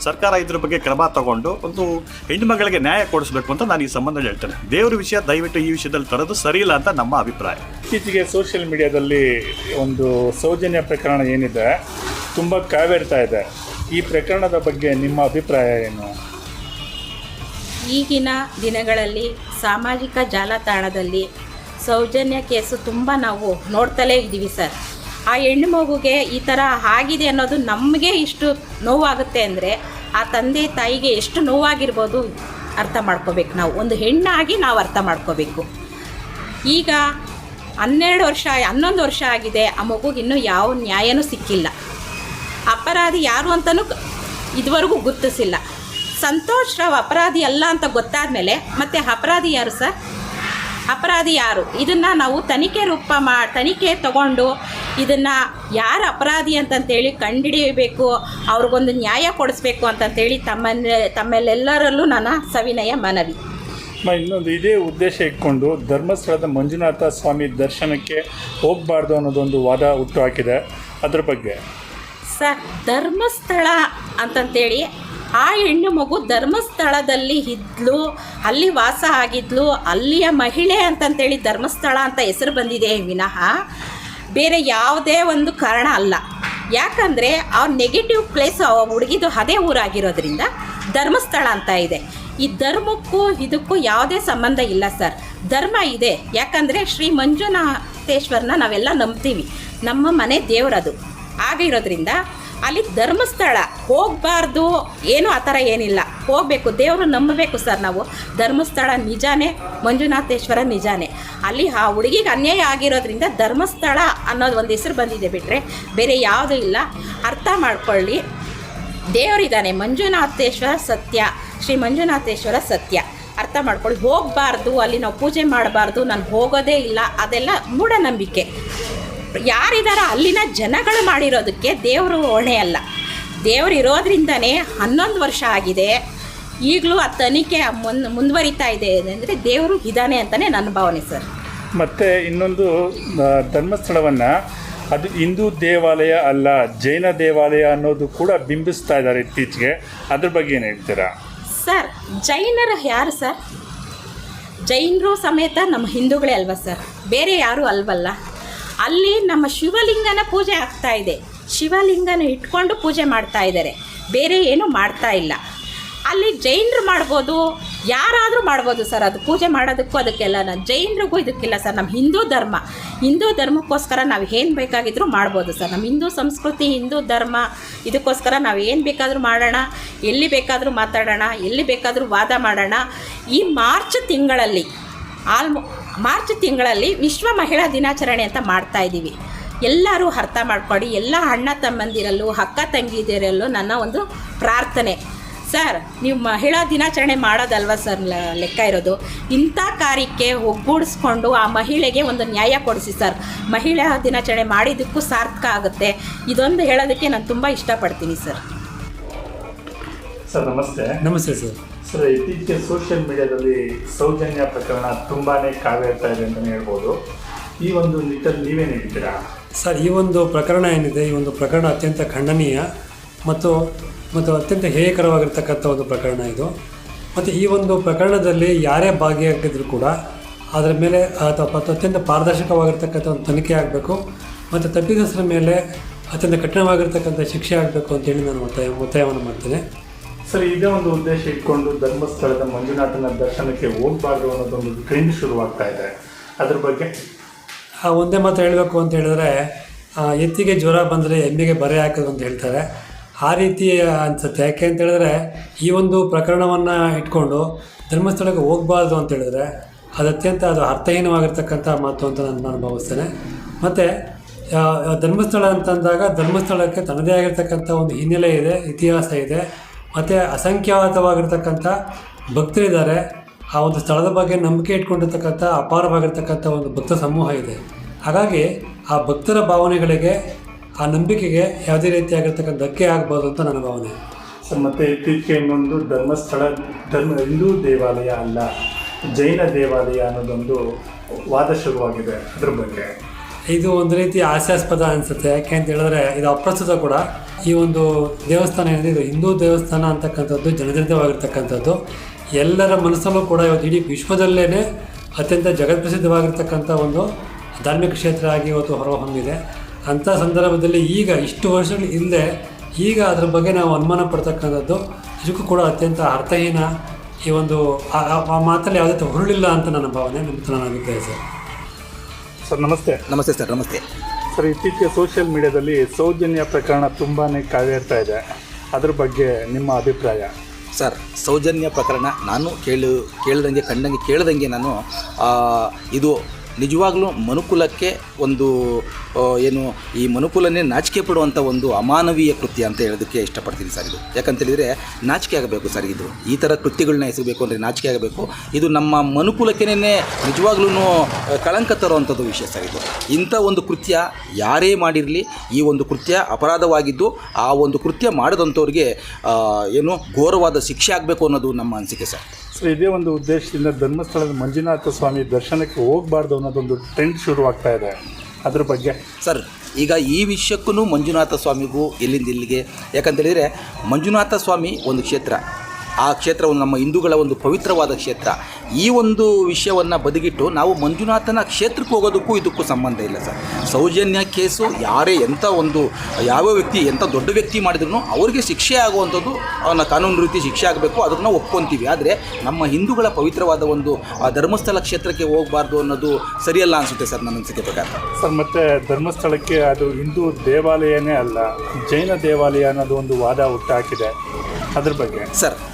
ಸರ್ಕಾರ ಇದ್ರ ಬಗ್ಗೆ ಕ್ರಮ ತಗೊಂಡು ಒಂದು ಹೆಣ್ಣುಮಗಳಿಗೆ ನ್ಯಾಯ ಕೊಡಿಸ್ಬೇಕು ಅಂತ ನಾನು ಈ ಸಂಬಂಧ ಹೇಳ್ತೇನೆ. ದೇವ್ರ ವಿಷಯ ದಯವಿಟ್ಟು ಈ ವಿಷಯದಲ್ಲಿ ತರೋದು ಸರಿಯಿಲ್ಲ ಇಲ್ಲ ಅಂತ ನಮ್ಮ ಅಭಿಪ್ರಾಯ. ಇತ್ತೀಚೆಗೆ ಸೋಷಿಯಲ್ ಮೀಡಿಯಾದಲ್ಲಿ ಒಂದು ಸೌಜನ್ಯ ಪ್ರಕರಣ ಏನಿದೆ ತುಂಬ ಕಾವೇರ್ತಾ ಇದೆ. ಈ ಪ್ರಕರಣದ ಬಗ್ಗೆ ನಿಮ್ಮ ಅಭಿಪ್ರಾಯ ಏನು? ಈಗಿನ ದಿನಗಳಲ್ಲಿ ಸಾಮಾಜಿಕ ಜಾಲತಾಣದಲ್ಲಿ ಸೌಜನ್ಯ ಕೇಸು ತುಂಬ ನಾವು ನೋಡ್ತಲೇ ಇದ್ದೀವಿ ಸರ್. ಆ ಹೆಣ್ಣು ಮಗುಗೆ ಈ ಥರ ಆಗಿದೆ ಅನ್ನೋದು ನಮಗೆ ಇಷ್ಟು ನೋವಾಗುತ್ತೆ ಅಂದರೆ ಆ ತಂದೆ ತಾಯಿಗೆ ಎಷ್ಟು ನೋವಾಗಿರ್ಬೋದು ಅರ್ಥ ಮಾಡ್ಕೋಬೇಕು ನಾವು. ಒಂದು ಹೆಣ್ಣಾಗಿ ನಾವು ಅರ್ಥ ಮಾಡ್ಕೋಬೇಕು. ಈಗ ಹನ್ನೆರಡು ವರ್ಷ, ಹನ್ನೊಂದು ವರ್ಷ ಆಗಿದೆ, ಆ ಮಗುಗೆ ಇನ್ನೂ ಯಾವ ನ್ಯಾಯನೂ ಸಿಕ್ಕಿಲ್ಲ. ಅಪರಾಧಿ ಯಾರು ಅಂತಲೂ ಇದುವರೆಗೂ ಗುರುತಿಸಿಲ್ಲ. ಸಂತೋಷ್ ರಾವ್ ಅಪರಾಧಿ ಅಲ್ಲ ಅಂತ ಗೊತ್ತಾದ ಮೇಲೆ ಮತ್ತೆ ಅಪರಾಧಿ ಯಾರು ಸರ್? ಅಪರಾಧಿ ಯಾರು? ಇದನ್ನು ನಾವು ತನಿಖೆ ರೂಪ ಮಾ ತನಿಖೆ ತಗೊಂಡು ಇದನ್ನು ಯಾರು ಅಪರಾಧಿ ಅಂತಂತೇಳಿ ಕಂಡುಹಿಡಿಯಬೇಕು ಅವ್ರಿಗೊಂದು ನ್ಯಾಯ ಕೊಡಿಸ್ಬೇಕು ಅಂತಂತೇಳಿ ತಮ್ಮನ್ನ ತಮ್ಮಲ್ಲೆಲ್ಲರಲ್ಲೂ ನನ್ನ ಸವಿನಯ ಮನವಿ. ಮ ಇನ್ನೊಂದು ಇದೇ ಉದ್ದೇಶ ಇಟ್ಕೊಂಡು ಧರ್ಮಸ್ಥಳದ ಮಂಜುನಾಥ ಸ್ವಾಮಿ ದರ್ಶನಕ್ಕೆ ಹೋಗಬಾರ್ದು ಅನ್ನೋದೊಂದು ವಾದ ಹುಟ್ಟುಹಾಕಿದೆ ಅದ್ರ ಬಗ್ಗೆ. ಸರ್ ಧರ್ಮಸ್ಥಳ ಅಂತಂತೇಳಿ ಆ ಹೆಣ್ಣು ಮಗು ಧರ್ಮಸ್ಥಳದಲ್ಲಿ ಇದ್ಲು, ಅಲ್ಲಿ ವಾಸ ಆಗಿದ್ಲು, ಅಲ್ಲಿಯ ಮಹಿಳೆ ಅಂತಂತೇಳಿ ಧರ್ಮಸ್ಥಳ ಅಂತ ಹೆಸರು ಬಂದಿದೆ ವಿನಃ ಬೇರೆ ಯಾವುದೇ ಒಂದು ಕಾರಣ ಅಲ್ಲ. ಯಾಕಂದರೆ ಆ ನೆಗೆಟಿವ್ ಪ್ಲೇಸ್ ಹುಡುಗಿದು ಅದೇ ಊರಾಗಿರೋದ್ರಿಂದ ಧರ್ಮಸ್ಥಳ ಅಂತ ಇದೆ. ಈ ಧರ್ಮಕ್ಕೂ ಇದಕ್ಕೂ ಯಾವುದೇ ಸಂಬಂಧ ಇಲ್ಲ ಸರ್. ಧರ್ಮ ಇದೆ. ಯಾಕಂದರೆ ಶ್ರೀ ಮಂಜುನಾಥೇಶ್ವರನ ನಾವೆಲ್ಲ ನಂಬ್ತೀವಿ. ನಮ್ಮ ಮನೆ ದೇವರದು. ಆಗಿರೋದ್ರಿಂದ ಅಲ್ಲಿ ಧರ್ಮಸ್ಥಳ, ಹೋಗಬಾರ್ದು. ಏನು ಆ ಥರ ಏನಿಲ್ಲ. ಹೋಗಬೇಕು ದೇವರು ನಂಬಬೇಕು ಸರ್ ನಾವು. ಧರ್ಮಸ್ಥಳ ನಿಜಾನೇ, ಮಂಜುನಾಥೇಶ್ವರ ನಿಜಾನೇ. ಅಲ್ಲಿ ಆ ಹುಡುಗಿಗೆ ಅನ್ಯಾಯ ಆಗಿರೋದ್ರಿಂದ ಧರ್ಮಸ್ಥಳ ಅನ್ನೋದು ಒಂದು ಹೆಸರು ಬಂದಿದೆ ಬಿಟ್ಟರೆ ಬೇರೆ ಯಾವುದೂ ಇಲ್ಲ. ಅರ್ಥ ಮಾಡ್ಕೊಳ್ಳಿ. ದೇವರಿದ್ದಾನೆ ಮಂಜುನಾಥೇಶ್ವರ ಸತ್ಯ, ಶ್ರೀ ಮಂಜುನಾಥೇಶ್ವರ ಸತ್ಯ. ಅರ್ಥ ಮಾಡ್ಕೊಳ್ಳಿ. ಹೋಗಬಾರ್ದು, ಅಲ್ಲಿ ನಾವು ಪೂಜೆ ಮಾಡಬಾರ್ದು, ನಾನು ಹೋಗೋದೇ ಇಲ್ಲ. ಅದೆಲ್ಲ ಮೂಢನಂಬಿಕೆ. ಯಾರಿದಾರ ಅಲ್ಲಿನ ಜನಗಳು ಮಾಡಿರೋದಕ್ಕೆ ದೇವರು ಹೊಣೆ ಅಲ್ಲ. ದೇವರು ಇರೋದ್ರಿಂದನೇ ಹನ್ನೊಂದು ವರ್ಷ ಆಗಿದೆ. ಈಗಲೂ ಆ ತನಿಖೆ ಮುನ್ ಮುಂದುವರಿತಾ ಇದೆ ಅಂದರೆ ದೇವರು ಇದ್ದಾನೆ ಅಂತಲೇ ನನ್ನ ಭಾವನೆ ಸರ್. ಮತ್ತು ಇನ್ನೊಂದು ಧರ್ಮಸ್ಥಳವನ್ನು ಅದು ಹಿಂದೂ ದೇವಾಲಯ ಅಲ್ಲ ಜೈನ ದೇವಾಲಯ ಅನ್ನೋದು ಕೂಡ ಬಿಂಬಿಸ್ತಾ ಇದ್ದಾರೆ ಇತ್ತೀಚೆಗೆ. ಅದ್ರ ಬಗ್ಗೆ ಏನು ಹೇಳ್ತೀರಾ? ಸರ್ ಜೈನರು ಯಾರು ಸರ್? ಜೈನರು ಸಮೇತ ನಮ್ಮ ಹಿಂದೂಗಳೇ ಅಲ್ವಾ ಸರ್? ಬೇರೆ ಯಾರೂ ಅಲ್ವಲ್ಲ? ಅಲ್ಲಿ ನಮ್ಮ ಶಿವಲಿಂಗನ ಪೂಜೆ ಆಗ್ತಾ ಇದೆ. ಶಿವಲಿಂಗನ ಇಟ್ಕೊಂಡು ಪೂಜೆ ಮಾಡ್ತಾ ಇದ್ದಾರೆ. ಬೇರೆ ಏನೂ ಮಾಡ್ತಾ ಇಲ್ಲ. ಅಲ್ಲಿ ಜೈನರು ಮಾಡ್ಬೋದು. ಯಾರಾದರೂ ಮಾಡ್ಬೋದು ಸರ್ ಅದು ಪೂಜೆ ಮಾಡೋದಕ್ಕೂ ಅದಕ್ಕೆಲ್ಲ ನಾನು ಜೈನರಿಗೂ ಇದಕ್ಕಿಲ್ಲ ಸರ್ ನಮ್ಮ ಹಿಂದೂ ಧರ್ಮ. ಹಿಂದೂ ಧರ್ಮಕ್ಕೋಸ್ಕರ ನಾವು ಏನು ಬೇಕಾಗಿದ್ದರೂ ಮಾಡ್ಬೋದು ಸರ್. ನಮ್ಮ ಹಿಂದೂ ಸಂಸ್ಕೃತಿ, ಹಿಂದೂ ಧರ್ಮ, ಇದಕ್ಕೋಸ್ಕರ ನಾವು ಏನು ಬೇಕಾದರೂ ಮಾಡೋಣ. ಎಲ್ಲಿ ಬೇಕಾದರೂ ಮಾತಾಡೋಣ. ಎಲ್ಲಿ ಬೇಕಾದರೂ ವಾದ ಮಾಡೋಣ. ಈ ಮಾರ್ಚ್ ತಿಂಗಳಲ್ಲಿ ಆಲ್ಮೋ ಮಾರ್ಚ್ ತಿಂಗಳಲ್ಲಿ ವಿಶ್ವ ಮಹಿಳಾ ದಿನಾಚರಣೆ ಅಂತ ಮಾಡ್ತಾ ಇದ್ದೀವಿ. ಎಲ್ಲರೂ ಅರ್ಥ ಮಾಡ್ಕೊಳ್ಳಿ ಎಲ್ಲ ಅಣ್ಣ ತಮ್ಮಂದಿರಲ್ಲೂ ಅಕ್ಕ ತಂಗಿದಿರಲ್ಲೂ ನನ್ನ ಒಂದು ಪ್ರಾರ್ಥನೆ. ಸರ್ ನೀವು ಮಹಿಳಾ ದಿನಾಚರಣೆ ಮಾಡೋದಲ್ವ ಸರ್ ಲ- ಲೆಕ್ಕ ಇರೋದು? ಇಂಥ ಕಾರ್ಯಕ್ಕೆ ಒಗ್ಗೂಡಿಸ್ಕೊಂಡು ಆ ಮಹಿಳೆಗೆ ಒಂದು ನ್ಯಾಯ ಕೊಡಿಸಿ ಸರ್. ಮಹಿಳಾ ದಿನಾಚರಣೆ ಮಾಡಿದ್ದಕ್ಕೂ ಸಾರ್ಥಕ ಆಗುತ್ತೆ. ಇದೊಂದು ಹೇಳೋದಕ್ಕೆ ನಾನು ತುಂಬ ಇಷ್ಟಪಡ್ತೀನಿ ಸರ್. ಸರ್ ನಮಸ್ತೆ. ನಮಸ್ತೆ ಸರ್. ಸರ್ ಇತ್ತೀಚೆಗೆ ಸೋಷಿಯಲ್ ಮೀಡಿಯಾದಲ್ಲಿ ಸೌಜನ್ಯ ಪ್ರಕರಣ ತುಂಬಾ ಕಾವೇರ್ತಾ ಇದೆ ಅಂತಲೇ ಹೇಳ್ಬೋದು. ಈ ಒಂದು ನಿಟ್ಟಲ್ಲಿ ನೀವೇನು ಹೇಳ್ತೀರಾ? ಸರ್, ಈ ಒಂದು ಪ್ರಕರಣ ಏನಿದೆ, ಈ ಒಂದು ಪ್ರಕರಣ ಅತ್ಯಂತ ಖಂಡನೀಯ ಮತ್ತು ಮತ್ತು ಅತ್ಯಂತ ಹೇಯಕರವಾಗಿರ್ತಕ್ಕಂಥ ಒಂದು ಪ್ರಕರಣ ಇದು. ಮತ್ತು ಈ ಒಂದು ಪ್ರಕರಣದಲ್ಲಿ ಯಾರೇ ಭಾಗಿಯಾಗಿದ್ದರೂ ಕೂಡ ಅದರ ಮೇಲೆ, ಅಥವಾ ಅತ್ಯಂತ ಪಾರದರ್ಶಕವಾಗಿರ್ತಕ್ಕಂಥ ಒಂದು ತನಿಖೆ ಆಗಬೇಕು ಮತ್ತು ತಪ್ಪಿತಸ್ಥರ ಮೇಲೆ ಅತ್ಯಂತ ಕಠಿಣವಾಗಿರ್ತಕ್ಕಂಥ ಶಿಕ್ಷೆ ಆಗಬೇಕು ಅಂತೇಳಿ ನಾನು ಒತ್ತಾಯ, ಒತ್ತಾಯವನ್ನು ಮಾಡ್ತೇನೆ. ಸರ್, ಇದೇ ಒಂದು ಉದ್ದೇಶ ಇಟ್ಕೊಂಡು ಧರ್ಮಸ್ಥಳದ ಮಂಜುನಾಥನ ದರ್ಶನಕ್ಕೆ ಹೋಗಬಾರ್ದು ಅನ್ನೋದೊಂದು ಟ್ರೆಂಡ್ ಶುರುವಾಗ್ತಾ ಇದೆ. ಅದ್ರ ಬಗ್ಗೆ? ಆ, ಒಂದೇ ಮಾತು ಹೇಳಬೇಕು ಅಂತ ಹೇಳಿದ್ರೆ ಎತ್ತಿಗೆ ಜ್ವರ ಬಂದರೆ ಎಮ್ಮೆಗೆ ಬರೆ ಹಾಕೋದು ಅಂತ ಹೇಳ್ತಾರೆ. ಆ ರೀತಿ ಅನ್ಸುತ್ತೆ. ಯಾಕೆ ಅಂತ ಹೇಳಿದ್ರೆ, ಈ ಒಂದು ಪ್ರಕರಣವನ್ನು ಇಟ್ಕೊಂಡು ಧರ್ಮಸ್ಥಳಕ್ಕೆ ಹೋಗ್ಬಾರ್ದು ಅಂತ ಹೇಳಿದ್ರೆ, ಅದು ಅತ್ಯಂತ ಅದು ಅರ್ಥಹೀನವಾಗಿರ್ತಕ್ಕಂಥ ಮಾತು ಅಂತ ನಾನು ನಾನು ಭಾವಿಸ್ತೇನೆ. ಮತ್ತು ಧರ್ಮಸ್ಥಳ ಅಂತಂದಾಗ ಧರ್ಮಸ್ಥಳಕ್ಕೆ ತನ್ನದೇ ಆಗಿರ್ತಕ್ಕಂಥ ಒಂದು ಹಿನ್ನೆಲೆ ಇದೆ, ಇತಿಹಾಸ ಇದೆ. ಮತ್ತು ಅಸಂಖ್ಯಾತವಾಗಿರ್ತಕ್ಕಂಥ ಭಕ್ತರಿದ್ದಾರೆ. ಆ ಒಂದು ಸ್ಥಳದ ಬಗ್ಗೆ ನಂಬಿಕೆ ಇಟ್ಕೊಂಡಿರ್ತಕ್ಕಂಥ, ಅಪಾರವಾಗಿರ್ತಕ್ಕಂಥ ಒಂದು ಭಕ್ತ ಸಮೂಹ ಇದೆ. ಹಾಗಾಗಿ ಆ ಭಕ್ತರ ಭಾವನೆಗಳಿಗೆ, ಆ ನಂಬಿಕೆಗೆ ಯಾವುದೇ ರೀತಿಯಾಗಿರ್ತಕ್ಕಂಥ ಧಕ್ಕೆ ಆಗ್ಬೋದು ಅಂತ ನನ್ನ ಭಾವನೆ. ಸರ್, ಮತ್ತು ಇತ್ತೀಚೆಗೆ ಇನ್ನೊಂದು ಧರ್ಮಸ್ಥಳ, ಧರ್ಮ, ಹಿಂದೂ ದೇವಾಲಯ ಅಲ್ಲ, ಜೈನ ದೇವಾಲಯ ಅನ್ನೋದೊಂದು ವಾದ ಶುರುವಾಗಿದೆ ಅದ್ರ ಬಗ್ಗೆ. ಇದು ಒಂದು ರೀತಿ ಹಾಸ್ಯಾಸ್ಪದ ಅನಿಸುತ್ತೆ. ಯಾಕೆ ಅಂತ ಹೇಳಿದ್ರೆ ಇದು ಅಪ್ರಸ್ತುತ ಕೂಡ. ಈ ಒಂದು ದೇವಸ್ಥಾನ ಏನಿದೆ, ಇದು ಹಿಂದೂ ದೇವಸ್ಥಾನ ಅಂತಕ್ಕಂಥದ್ದು, ಜನಜನಿತವಾಗಿರ್ತಕ್ಕಂಥದ್ದು. ಎಲ್ಲರ ಮನಸ್ಸಲ್ಲೂ ಕೂಡ ಇವತ್ತು ಇಡೀ ವಿಶ್ವದಲ್ಲೇ ಅತ್ಯಂತ ಜಗತ್ಪ್ರಸಿದ್ಧವಾಗಿರ್ತಕ್ಕಂಥ ಒಂದು ಧಾರ್ಮಿಕ ಕ್ಷೇತ್ರ ಆಗಿ ಇವತ್ತು ಹೊರಹೊಮ್ಮಿದೆ. ಅಂಥ ಸಂದರ್ಭದಲ್ಲಿ ಈಗ ಇಷ್ಟು ವರ್ಷಗಳ ಹಿಂದೆ ಈಗ ಅದ್ರ ಬಗ್ಗೆ ನಾವು ಅನುಮಾನ ಪಡ್ತಕ್ಕಂಥದ್ದು, ಇದಕ್ಕೂ ಕೂಡ ಅತ್ಯಂತ ಅರ್ಥಹೀನ ಈ ಒಂದು ಆ- ಮಾತಲ್ಲಿ ಯಾವುದೇ ಹುರುಳಿಲ್ಲ ಅಂತ ನನ್ನ ಭಾವನೆ ನನ್ನ ಅಭಿಪ್ರಾಯ ಸರ್. ಸರ್ ನಮಸ್ತೆ. ನಮಸ್ತೆ ಸರ್ ನಮಸ್ತೆ. ಸರ್ ಇತ್ತೀಚೆಗೆ ಸೋಷಿಯಲ್ ಮೀಡಿಯಾದಲ್ಲಿ ಸೌಜನ್ಯ ಪ್ರಕರಣ ತುಂಬಾ ಕಾವೇರ್ತಾ ಇದೆ. ಅದ್ರ ಬಗ್ಗೆ ನಿಮ್ಮ ಅಭಿಪ್ರಾಯ? ಸರ್ ಸೌಜನ್ಯ ಪ್ರಕರಣ ನಾನು ಕೇಳು ಕೇಳ್ದಂಗೆ ಕಂಡಂಗೆ ಕೇಳ್ದಂಗೆ ನಾನು ಇದು ನಿಜವಾಗ್ಲೂ ಮನುಕುಲಕ್ಕೆ ಒಂದು ಏನು ಈ ಮನುಕುಲನೇ ನಾಚಿಕೆ ಪಡುವಂಥ ಒಂದು ಅಮಾನವೀಯ ಕೃತ್ಯ ಅಂತ ಹೇಳೋದಕ್ಕೆ ಇಷ್ಟಪಡ್ತೀನಿ ಸರ್ ಇದು. ಯಾಕಂತೇಳಿದರೆ ನಾಚಿಕೆ ಆಗಬೇಕು ಸರ್ ಇದು. ಈ ಥರ ಕೃತ್ಯಗಳನ್ನ ಎಸಗಬೇಕು ಅಂದರೆ ನಾಚಿಕೆ ಆಗಬೇಕು. ಇದು ನಮ್ಮ ಮನುಕುಲಕ್ಕೇನೆ ನಿಜವಾಗ್ಲೂ ಕಳಂಕ ತರುವಂಥದ್ದು ವಿಷಯ ಸರ್ ಇದು. ಇಂಥ ಒಂದು ಕೃತ್ಯ ಯಾರೇ ಮಾಡಿರಲಿ, ಈ ಒಂದು ಕೃತ್ಯ ಅಪರಾಧವಾಗಿದ್ದು, ಆ ಒಂದು ಕೃತ್ಯ ಮಾಡಿದಂಥವ್ರಿಗೆ ಏನು ಘೋರವಾದ ಶಿಕ್ಷೆ ಆಗಬೇಕು ಅನ್ನೋದು ನಮ್ಮ ಅನಿಸಿಕೆ ಸರ್. ಸರ್ ಇದೇ ಒಂದು ಉದ್ದೇಶದಿಂದ ಧರ್ಮಸ್ಥಳದ ಮಂಜುನಾಥ ಸ್ವಾಮಿ ದರ್ಶನಕ್ಕೆ ಹೋಗಬಾರ್ದು ಅನ್ನೋದೊಂದು ಟ್ರೆಂಡ್ ಶುರುವಾಗ್ತಾ ಇದೆ. ಅದ್ರ ಬಗ್ಗೆ. ಸರ್ ಈಗ ಈ ವಿಷಯಕ್ಕೂ ಮಂಜುನಾಥ ಸ್ವಾಮಿಗೂ ಎಲ್ಲಿಂದ ಇಲ್ಲಿಗೆ? ಯಾಕಂತೇಳಿದರೆ ಮಂಜುನಾಥ ಸ್ವಾಮಿ ಒಂದು ಕ್ಷೇತ್ರ. ಆ ಕ್ಷೇತ್ರವು ನಮ್ಮ ಹಿಂದೂಗಳ ಒಂದು ಪವಿತ್ರವಾದ ಕ್ಷೇತ್ರ. ಈ ಒಂದು ವಿಷಯವನ್ನು ಬದಿಗಿಟ್ಟು ನಾವು ಮಂಜುನಾಥನ ಕ್ಷೇತ್ರಕ್ಕೆ ಹೋಗೋದಕ್ಕೂ ಇದಕ್ಕೂ ಸಂಬಂಧ ಇಲ್ಲ ಸರ್. ಸೌಜನ್ಯ ಕೇಸು ಯಾರೇ ಎಂಥ ಒಂದು ಯಾವ ವ್ಯಕ್ತಿ ಎಂಥ ದೊಡ್ಡ ವ್ಯಕ್ತಿ ಮಾಡಿದ್ರು ಅವರಿಗೆ ಶಿಕ್ಷೆ ಆಗುವಂಥದ್ದು ಅವನ ಕಾನೂನು ರೀತಿ ಶಿಕ್ಷೆ ಆಗಬೇಕು ಅದನ್ನು ಒಪ್ಕೊತೀವಿ. ಆದರೆ ನಮ್ಮ ಹಿಂದೂಗಳ ಪವಿತ್ರವಾದ ಒಂದು ಆ ಧರ್ಮಸ್ಥಳ ಕ್ಷೇತ್ರಕ್ಕೆ ಹೋಗಬಾರ್ದು ಅನ್ನೋದು ಸರಿಯಲ್ಲ ಅನಿಸುತ್ತೆ ಸರ್ ನನ್ನ ಅನಿಸಿಕೆ ಪ್ರಕಾರ. ಸರ್ ಮತ್ತು ಧರ್ಮಸ್ಥಳಕ್ಕೆ ಅದು ಹಿಂದೂ ದೇವಾಲಯನೇ ಅಲ್ಲ ಜೈನ ದೇವಾಲಯ ಅನ್ನೋದು ಒಂದು ವಾದ ಹುಟ್ಟಾಕಿದೆ. ಅದ್ರ ಬಗ್ಗೆ? ಸರ್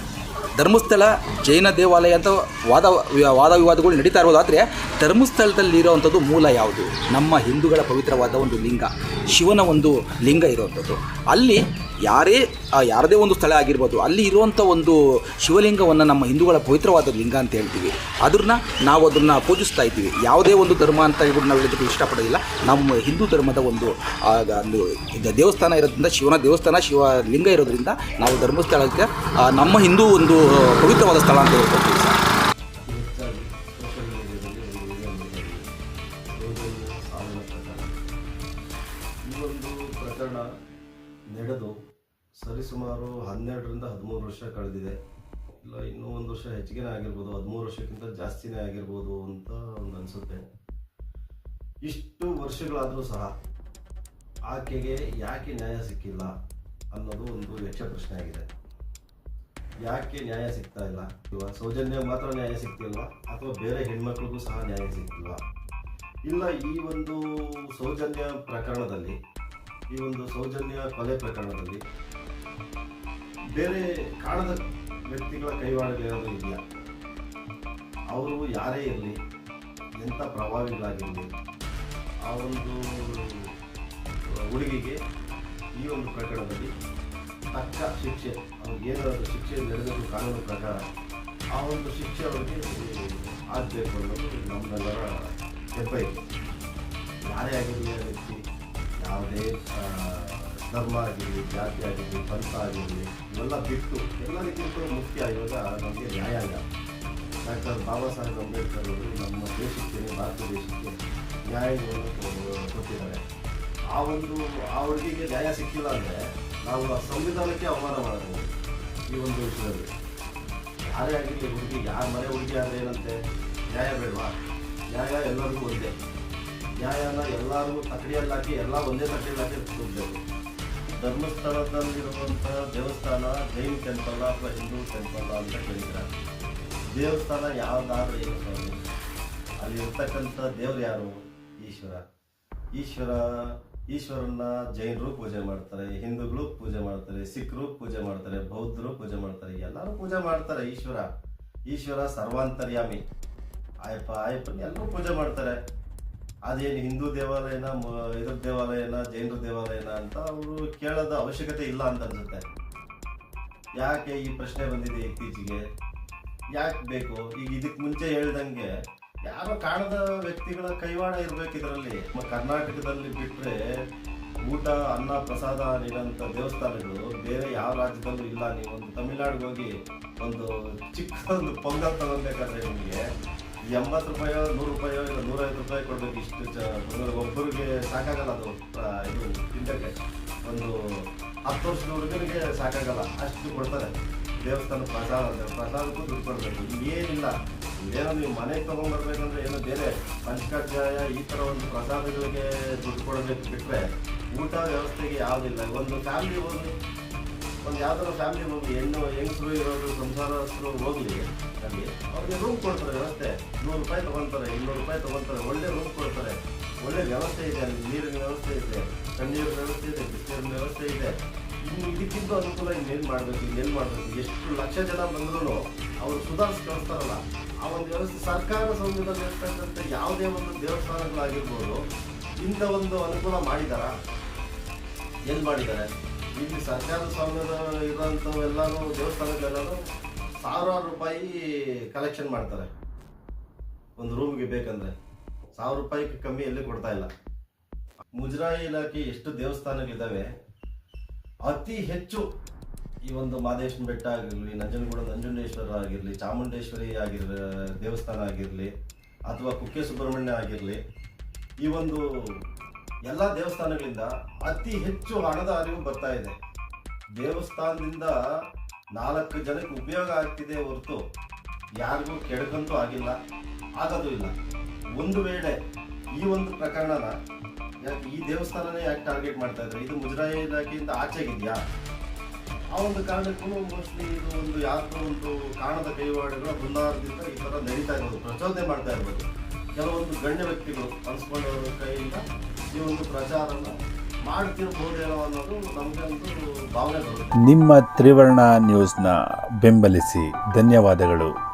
ಧರ್ಮಸ್ಥಳ ಜೈನ ದೇವಾಲಯ ಅಂತ ವಾದ ವಾದ ವಿವಾದಗಳು ನಡೀತಾ ಧರ್ಮಸ್ಥಳದಲ್ಲಿ ಧರ್ಮಸ್ಥಳದಲ್ಲಿರೋವಂಥದ್ದು ಮೂಲ ಯಾವುದು? ನಮ್ಮ ಹಿಂದೂಗಳ ಪವಿತ್ರವಾದ ಒಂದು ಲಿಂಗ. ಶಿವನ ಒಂದು ಲಿಂಗ ಇರುವಂಥದ್ದು. ಅಲ್ಲಿ ಯಾರೇ ಯಾರದೇ ಒಂದು ಸ್ಥಳ ಆಗಿರ್ಬೋದು, ಅಲ್ಲಿ ಇರುವಂಥ ಒಂದು ಶಿವಲಿಂಗವನ್ನು ನಮ್ಮ ಹಿಂದೂಗಳ ಪವಿತ್ರವಾದ ಲಿಂಗ ಅಂತ ಹೇಳ್ತೀವಿ. ಅದನ್ನ ನಾವು ಅದನ್ನು ಪೂಜಿಸ್ತಾ ಇದ್ದೀವಿ. ಯಾವುದೇ ಒಂದು ಧರ್ಮ ಅಂತ ಹೇಳ್ಬಿಟ್ಟು ನಾವು ಹೇಳೋದಕ್ಕೆ ಇಷ್ಟಪಡೋದಿಲ್ಲ. ನಮ್ಮ ಹಿಂದೂ ಧರ್ಮದ ಒಂದು ಒಂದು ದೇವಸ್ಥಾನ ಇರೋದ್ರಿಂದ, ಶಿವನ ದೇವಸ್ಥಾನ, ಶಿವ ಲಿಂಗ ಇರೋದ್ರಿಂದ ನಾವು ಧರ್ಮಸ್ಥಳಕ್ಕೆ ನಮ್ಮ ಹಿಂದೂ ಒಂದು ಪವಿತ್ರವಾದ ಸ್ಥಳ ಅಂತ ಹೇಳ್ಕೊಳ್ತೀವಿ ಜಾಸ್ತಿನೇ ಆಗಿರ್ಬೋದು ಅಂತ ಒಂದು ಅನಿಸುತ್ತೆ. ಇಷ್ಟು ವರ್ಷಗಳಾದರೂ ಸಹ ಆಕೆಗೆ ಯಾಕೆ ನ್ಯಾಯ ಸಿಕ್ಕಿಲ್ಲ ಅನ್ನೋದು ಒಂದು ಯಕ್ಷ ಪ್ರಶ್ನೆ ಆಗಿದೆ. ಯಾಕೆ ನ್ಯಾಯ ಸಿಗ್ತಾ ಇಲ್ಲ? ಇವಾಗ ಸೌಜನ್ಯ ಮಾತ್ರ ನ್ಯಾಯ ಸಿಗ್ತಿಲ್ಲ ಅಥವಾ ಬೇರೆ ಹೆಣ್ಮಕ್ಳಿಗೂ ಸಹ ನ್ಯಾಯ ಸಿಗ್ತಿಲ್ಲ ಇಲ್ಲ, ಈ ಒಂದು ಸೌಜನ್ಯ ಪ್ರಕರಣದಲ್ಲಿ, ಈ ಒಂದು ಸೌಜನ್ಯ ಕೊಲೆ ಪ್ರಕರಣದಲ್ಲಿ ಬೇರೆ ಕಾಣದ ವ್ಯಕ್ತಿಗಳ ಕೈವಾಡಗಳೇನಾದರೂ ಇದೆಯಾ? ಅವರು ಯಾರೇ ಇರಲಿ, ಎಂಥ ಪ್ರಭಾವಿಗಳಾಗಿರಲಿ, ಆ ಒಂದು ಹುಡುಗಿಗೆ ಈ ಒಂದು ಪ್ರಕರಣದಲ್ಲಿ ತಕ್ಕ ಶಿಕ್ಷೆ, ಅವ್ರಿಗೆ ಏನಾದರೂ ಶಿಕ್ಷೆ ನಡೆದದ್ದು ಕಾನೂನು ಪ್ರಕಾರ, ಆ ಒಂದು ಶಿಕ್ಷೆ ಅವರಿಗೆ ಆಗಬೇಕು ಅನ್ನೋದು ನಮ್ಮೆಲ್ಲರ ಇದೆ ಯಾರೇ ಆಗಿರಲಿ ವ್ಯಕ್ತಿ, ಯಾವುದೇ ಧರ್ಮ ಆಗಿರಲಿ, ಜಾತಿ ಆಗಿರಲಿ, ಪಂಥ ಆಗಿರಲಿ, ಇವೆಲ್ಲ ಬಿಟ್ಟು ಎಲ್ಲರಿಗಿಂತ ಮುಖ್ಯ ಇವಾಗ ನಮಗೆ ನ್ಯಾಯಾಂಗ ಡಾಕ್ಟರ್ ಬಾಬಾ ಸಾಹೇಬ್ ಅಂಬೇಡ್ಕರ್ ಅವರು ನಮ್ಮ ದೇಶಕ್ಕೆ, ಭಾರತ ದೇಶಕ್ಕೆ ನ್ಯಾಯವನ್ನು ಕೊಟ್ಟಿದ್ದಾರೆ. ಆ ಒಂದು, ಆ ಹುಡುಗಿಗೆ ನ್ಯಾಯ ಸಿಕ್ಕಿಲ್ಲ ಅಂದರೆ ನಾವು ಆ ಸಂವಿಧಾನಕ್ಕೆ ಅವಮಾನ ಮಾಡಬಹುದು ಈ ಒಂದು ವಿಷಯದಲ್ಲಿ. ಯಾರೇ ಆಗಿರಲಿ ಹುಡುಗಿ, ಯಾರ ಮನೆ ಹುಡುಗಿ ಆದರೆ ಏನಂತೆ? ನ್ಯಾಯ ಬೇಡವಾ? ನ್ಯಾಯ ಎಲ್ಲರಿಗೂ ಒಂದೇ. ನ್ಯಾಯನ ಎಲ್ಲರಿಗೂ ತಕಡಿಯಲ್ಲಿ ಹಾಕಿ ಎಲ್ಲ ಒಂದೇ ತಕಡಿಯಲ್ಲಿ ಹಾಕಿ ಕೊಡಬೇಕು ಧರ್ಮಸ್ಥಳದಲ್ಲಿರುವಂಥ ದೇವಸ್ಥಾನ, ಜೈನ್ ಟೆಂಪಲ್ ಅಥವಾ ಹಿಂದೂ ಟೆಂಪಲ್ ಅಂತ ಕೇಳಿದ್ರೆ ದೇವಸ್ಥಾನ ಯಾವುದಾದ್ರೂ ಸ್ವಾಮಿ ಅಲ್ಲಿ ಇರ್ತಕ್ಕಂಥ ದೇವ್ರು ಯಾರು? ಈಶ್ವರ. ಈಶ್ವರ, ಈಶ್ವರನ್ನ ಜೈನರು ಪೂಜೆ ಮಾಡ್ತಾರೆ, ಹಿಂದೂಗಳು ಪೂಜೆ ಮಾಡ್ತಾರೆ, ಸಿಖ್ರು ಪೂಜೆ ಮಾಡ್ತಾರೆ, ಬೌದ್ಧರು ಪೂಜೆ ಮಾಡ್ತಾರೆ, ಎಲ್ಲರೂ ಪೂಜೆ ಮಾಡ್ತಾರೆ ಈಶ್ವರ. ಈಶ್ವರ ಸರ್ವಾಂತರ್ಯಾಮಿ. ಆಯಪ್ಪ, ಆಯಪ್ಪನ ಎಲ್ಲರೂ ಪೂಜೆ ಮಾಡ್ತಾರೆ. ಅದೇನು ಹಿಂದೂ ದೇವಾಲಯನ ಇದ್ರ ದೇವಾಲಯನ, ಜೈನರ ದೇವಾಲಯನ ಅಂತ ಅವರು ಕೇಳೋದ ಅವಶ್ಯಕತೆ ಇಲ್ಲ ಅಂತ ಅನ್ಸುತ್ತೆ. ಯಾಕೆ ಈ ಪ್ರಶ್ನೆ ಬಂದಿದೆ ಇತ್ತೀಚೆಗೆ? ಯಾಕೆ ಬೇಕು? ಈಗ ಇದಕ್ಕೆ ಮುಂಚೆ ಹೇಳ್ದಂಗೆ ಯಾರೋ ಕಾಣದ ವ್ಯಕ್ತಿಗಳ ಕೈವಾಡ ಇರ್ಬೇಕು ಇದರಲ್ಲಿ. ನಮ್ಮ ಕರ್ನಾಟಕದಲ್ಲಿ ಬಿಟ್ರೆ ಊಟ, ಅನ್ನ, ಪ್ರಸಾದ ನೀಡಂತ ದೇವಸ್ಥಾನಗಳು ಬೇರೆ ಯಾವ ರಾಜ್ಯದಲ್ಲೂ ಇಲ್ಲ. ನೀವು ಒಂದು ತಮಿಳ್ನಾಡಿಗೆ ಹೋಗಿ ಒಂದು ಚಿಕ್ಕ ಒಂದು ಪೊಂಗಲ್ ತಗೊಳ್ಬೇಕಾದ್ರೆ ನಿಮಗೆ ಎಂಬತ್ತು ರೂಪಾಯೋ, ನೂರು ರೂಪಾಯೋ ಇಲ್ಲ ನೂರೈವತ್ತು ರೂಪಾಯಿ ಕೊಡ್ಬೇಕು ಇಷ್ಟು ಚ ಒಬ್ಬರಿಗೆ ಸಾಕಾಗಲ್ಲ ಅದು ಇದು ತಿಂಡಕ್ಕೆ ಒಂದು ಹತ್ತು ವರ್ಷದ ಸಾಕಾಗಲ್ಲ. ಅಷ್ಟು ಕೊಡ್ತಾರೆ. ದೇವಸ್ಥಾನ ಪ್ರಸಾದ ಪ್ರಸಾದಕ್ಕೂ ದುಡ್ಡು ಕೊಡಬೇಕು. ಏನಿಲ್ಲ. ಏನೋ ನೀವು ಮನೆಗೆ ತೊಗೊಂಡ್ಬರ್ಬೇಕಂದ್ರೆ ಏನೋ ಬೇರೆ ಪಂಚಕಜ್ಜಾಯ ಈ ಥರ ಒಂದು ಪ್ರಸಾದಗಳಿಗೆ ದುಡ್ಡು ಕೊಡಬೇಕು ಬಿಟ್ಟರೆ ಊಟ ವ್ಯವಸ್ಥೆಗೆ ಯಾವುದಿಲ್ಲ. ಒಂದು ಫ್ಯಾಮಿಲಿ ಹೋಗಿ, ಒಂದು ಯಾವ್ದಾದ್ರು ಫ್ಯಾಮಿಲಿ ಹೋಗಿ, ಹೆಣ್ಣು, ಹೆಂಗಸರು ಇರೋರು, ಸಂಸಾರಸ್ಥರು ಹೋಗಲಿ ಅಲ್ಲಿ ಅವ್ರಿಗೆ ರೂಮ್ ಕೊಡ್ತಾರೆ ವ್ಯವಸ್ಥೆ. ನೂರು ರೂಪಾಯಿ ತೊಗೊಳ್ತಾರೆ ಇನ್ನೂರು ರೂಪಾಯಿ ತೊಗೊಳ್ತಾರೆ ಒಳ್ಳೆ ರೂಮ್ ಕೊಡ್ತಾರೆ. ಒಳ್ಳೆ ವ್ಯವಸ್ಥೆ ಇದೆ ಅಲ್ಲಿ. ನೀರಿನ ವ್ಯವಸ್ಥೆ ಇದೆ, ತಣ್ಣೀರಿನ ವ್ಯವಸ್ಥೆ ಇದೆ, ಬಿಸಿನೀರಿನ ವ್ಯವಸ್ಥೆ ಇದೆ. ಇನ್ನು ಇದಕ್ಕಿಂತ ಅನುಕೂಲ ಇನ್ನೇನು ಮಾಡಬೇಕು ಇನ್ನೇನು ಮಾಡಬೇಕು? ಎಷ್ಟು ಲಕ್ಷ ಜನ ಬಂದ್ರೂ ಅವರು ಸುಧಾರಿಸಿ ಕಳಿಸ್ತಾರಲ್ಲ ಆ ಒಂದು ವ್ಯವಸ್ಥೆ ಸರ್ಕಾರ ಸಮಯದಲ್ಲಿ ಇರ್ತಕ್ಕಂಥ ಯಾವುದೇ ಒಂದು ದೇವಸ್ಥಾನಗಳಾಗಿರ್ಬೋದು, ಇಂಥ ಒಂದು ಅನುಕೂಲ ಮಾಡಿದಾರ? ಎಲ್ಲಿ ಮಾಡಿದ್ದಾರೆ ಇಲ್ಲಿ ಸರ್ಕಾರದ ಸ್ವಾಮ್ಯದ ಇರೋಂಥವೆಲ್ಲರೂ ದೇವಸ್ಥಾನಗಳೆಲ್ಲರೂ ಸಾವಿರಾರು ರೂಪಾಯಿ ಕಲೆಕ್ಷನ್ ಮಾಡ್ತಾರೆ. ಒಂದು ರೂಮ್ಗೆ ಬೇಕಂದರೆ. ಸಾವಿರ ರೂಪಾಯಿ ಕಮ್ಮಿ ಎಲ್ಲಿ ಕೊಡ್ತಾ ಇಲ್ಲ. ಮುಜರಾಯಿ ಇಲಾಖೆ ಎಷ್ಟು ದೇವಸ್ಥಾನಗಳಿದ್ದಾವೆ ಅತಿ ಹೆಚ್ಚು ಈ ಒಂದು ಮಾದೇಶ್ವರ ಬೆಟ್ಟ ಆಗಿರಲಿ, ನಂಜನಗೂಡ ನಂಜುಂಡೇಶ್ವರ ಆಗಿರಲಿ, ಚಾಮುಂಡೇಶ್ವರಿ ಆಗಿರ ದೇವಸ್ಥಾನ ಆಗಿರಲಿ, ಅಥವಾ ಕುಕ್ಕೆ ಸುಬ್ರಹ್ಮಣ್ಯ ಆಗಿರಲಿ, ಈ ಒಂದು ಎಲ್ಲ ದೇವಸ್ಥಾನಗಳಿಂದ ಅತಿ ಹೆಚ್ಚು ಹಣದ ಅರಿವು ಬರ್ತಾ ಇದೆ. ದೇವಸ್ಥಾನದಿಂದ ನಾಲ್ಕು ಜನಕ್ಕೆ ಉಪಯೋಗ ಆಗ್ತಿದೆ ಹೊರತು ಯಾರಿಗೂ ಕೆಡಕಂತೂ ಆಗಿಲ್ಲ, ಆಗೋದು ಇಲ್ಲ. ಒಂದು ವೇಳೆ ಈ ಒಂದು ಪ್ರಕರಣನ ಈ ದೇವಸ್ಥಾನನೇ ಯಾಕೆ ಟಾರ್ಗೆಟ್ ಮಾಡ್ತಾ ಇದ್ದಾರೆ ಇದು ಮುಜರಾಯಿ ಇಲಾಖೆಯಿಂದ ಆಚೆಗಿದೆಯಾ? ಆ ಒಂದು ಕಾರಣಕ್ಕೂ ಮೋಸ್ಟ್ಲಿ ಇದು ಒಂದು ಯಾರ್ದೋ ಒಂದು ಕಾಣದ ಕೈವಾಡಗಳ ಬೃಂದಾವನದಿಂದ ಈ ಥರ ನಡೀತಾ ಇರೋದು ಪ್ರಚೋದನೆ ಮಾಡ್ತಾ ಇರ್ಬೋದು. ಕೆಲವೊಂದು ಗಣ್ಯ ವ್ಯಕ್ತಿಗಳು ಅನ್ಸ್ಕೊಂಡವರ ಕೈಯಿಂದ ಈ ಒಂದು ಪ್ರಚಾರನ ಮಾಡ್ತಿರ್ಬೋದೇನೋ ಅನ್ನೋದು ನಮಗಂತೂ ಭಾವನೆ ಬರುತ್ತೆ. ನಿಮ್ಮ ತ್ರಿವರ್ಣ ನ್ಯೂಸ್ನ ಬೆಂಬಲಿಸಿ ಧನ್ಯವಾದಗಳು.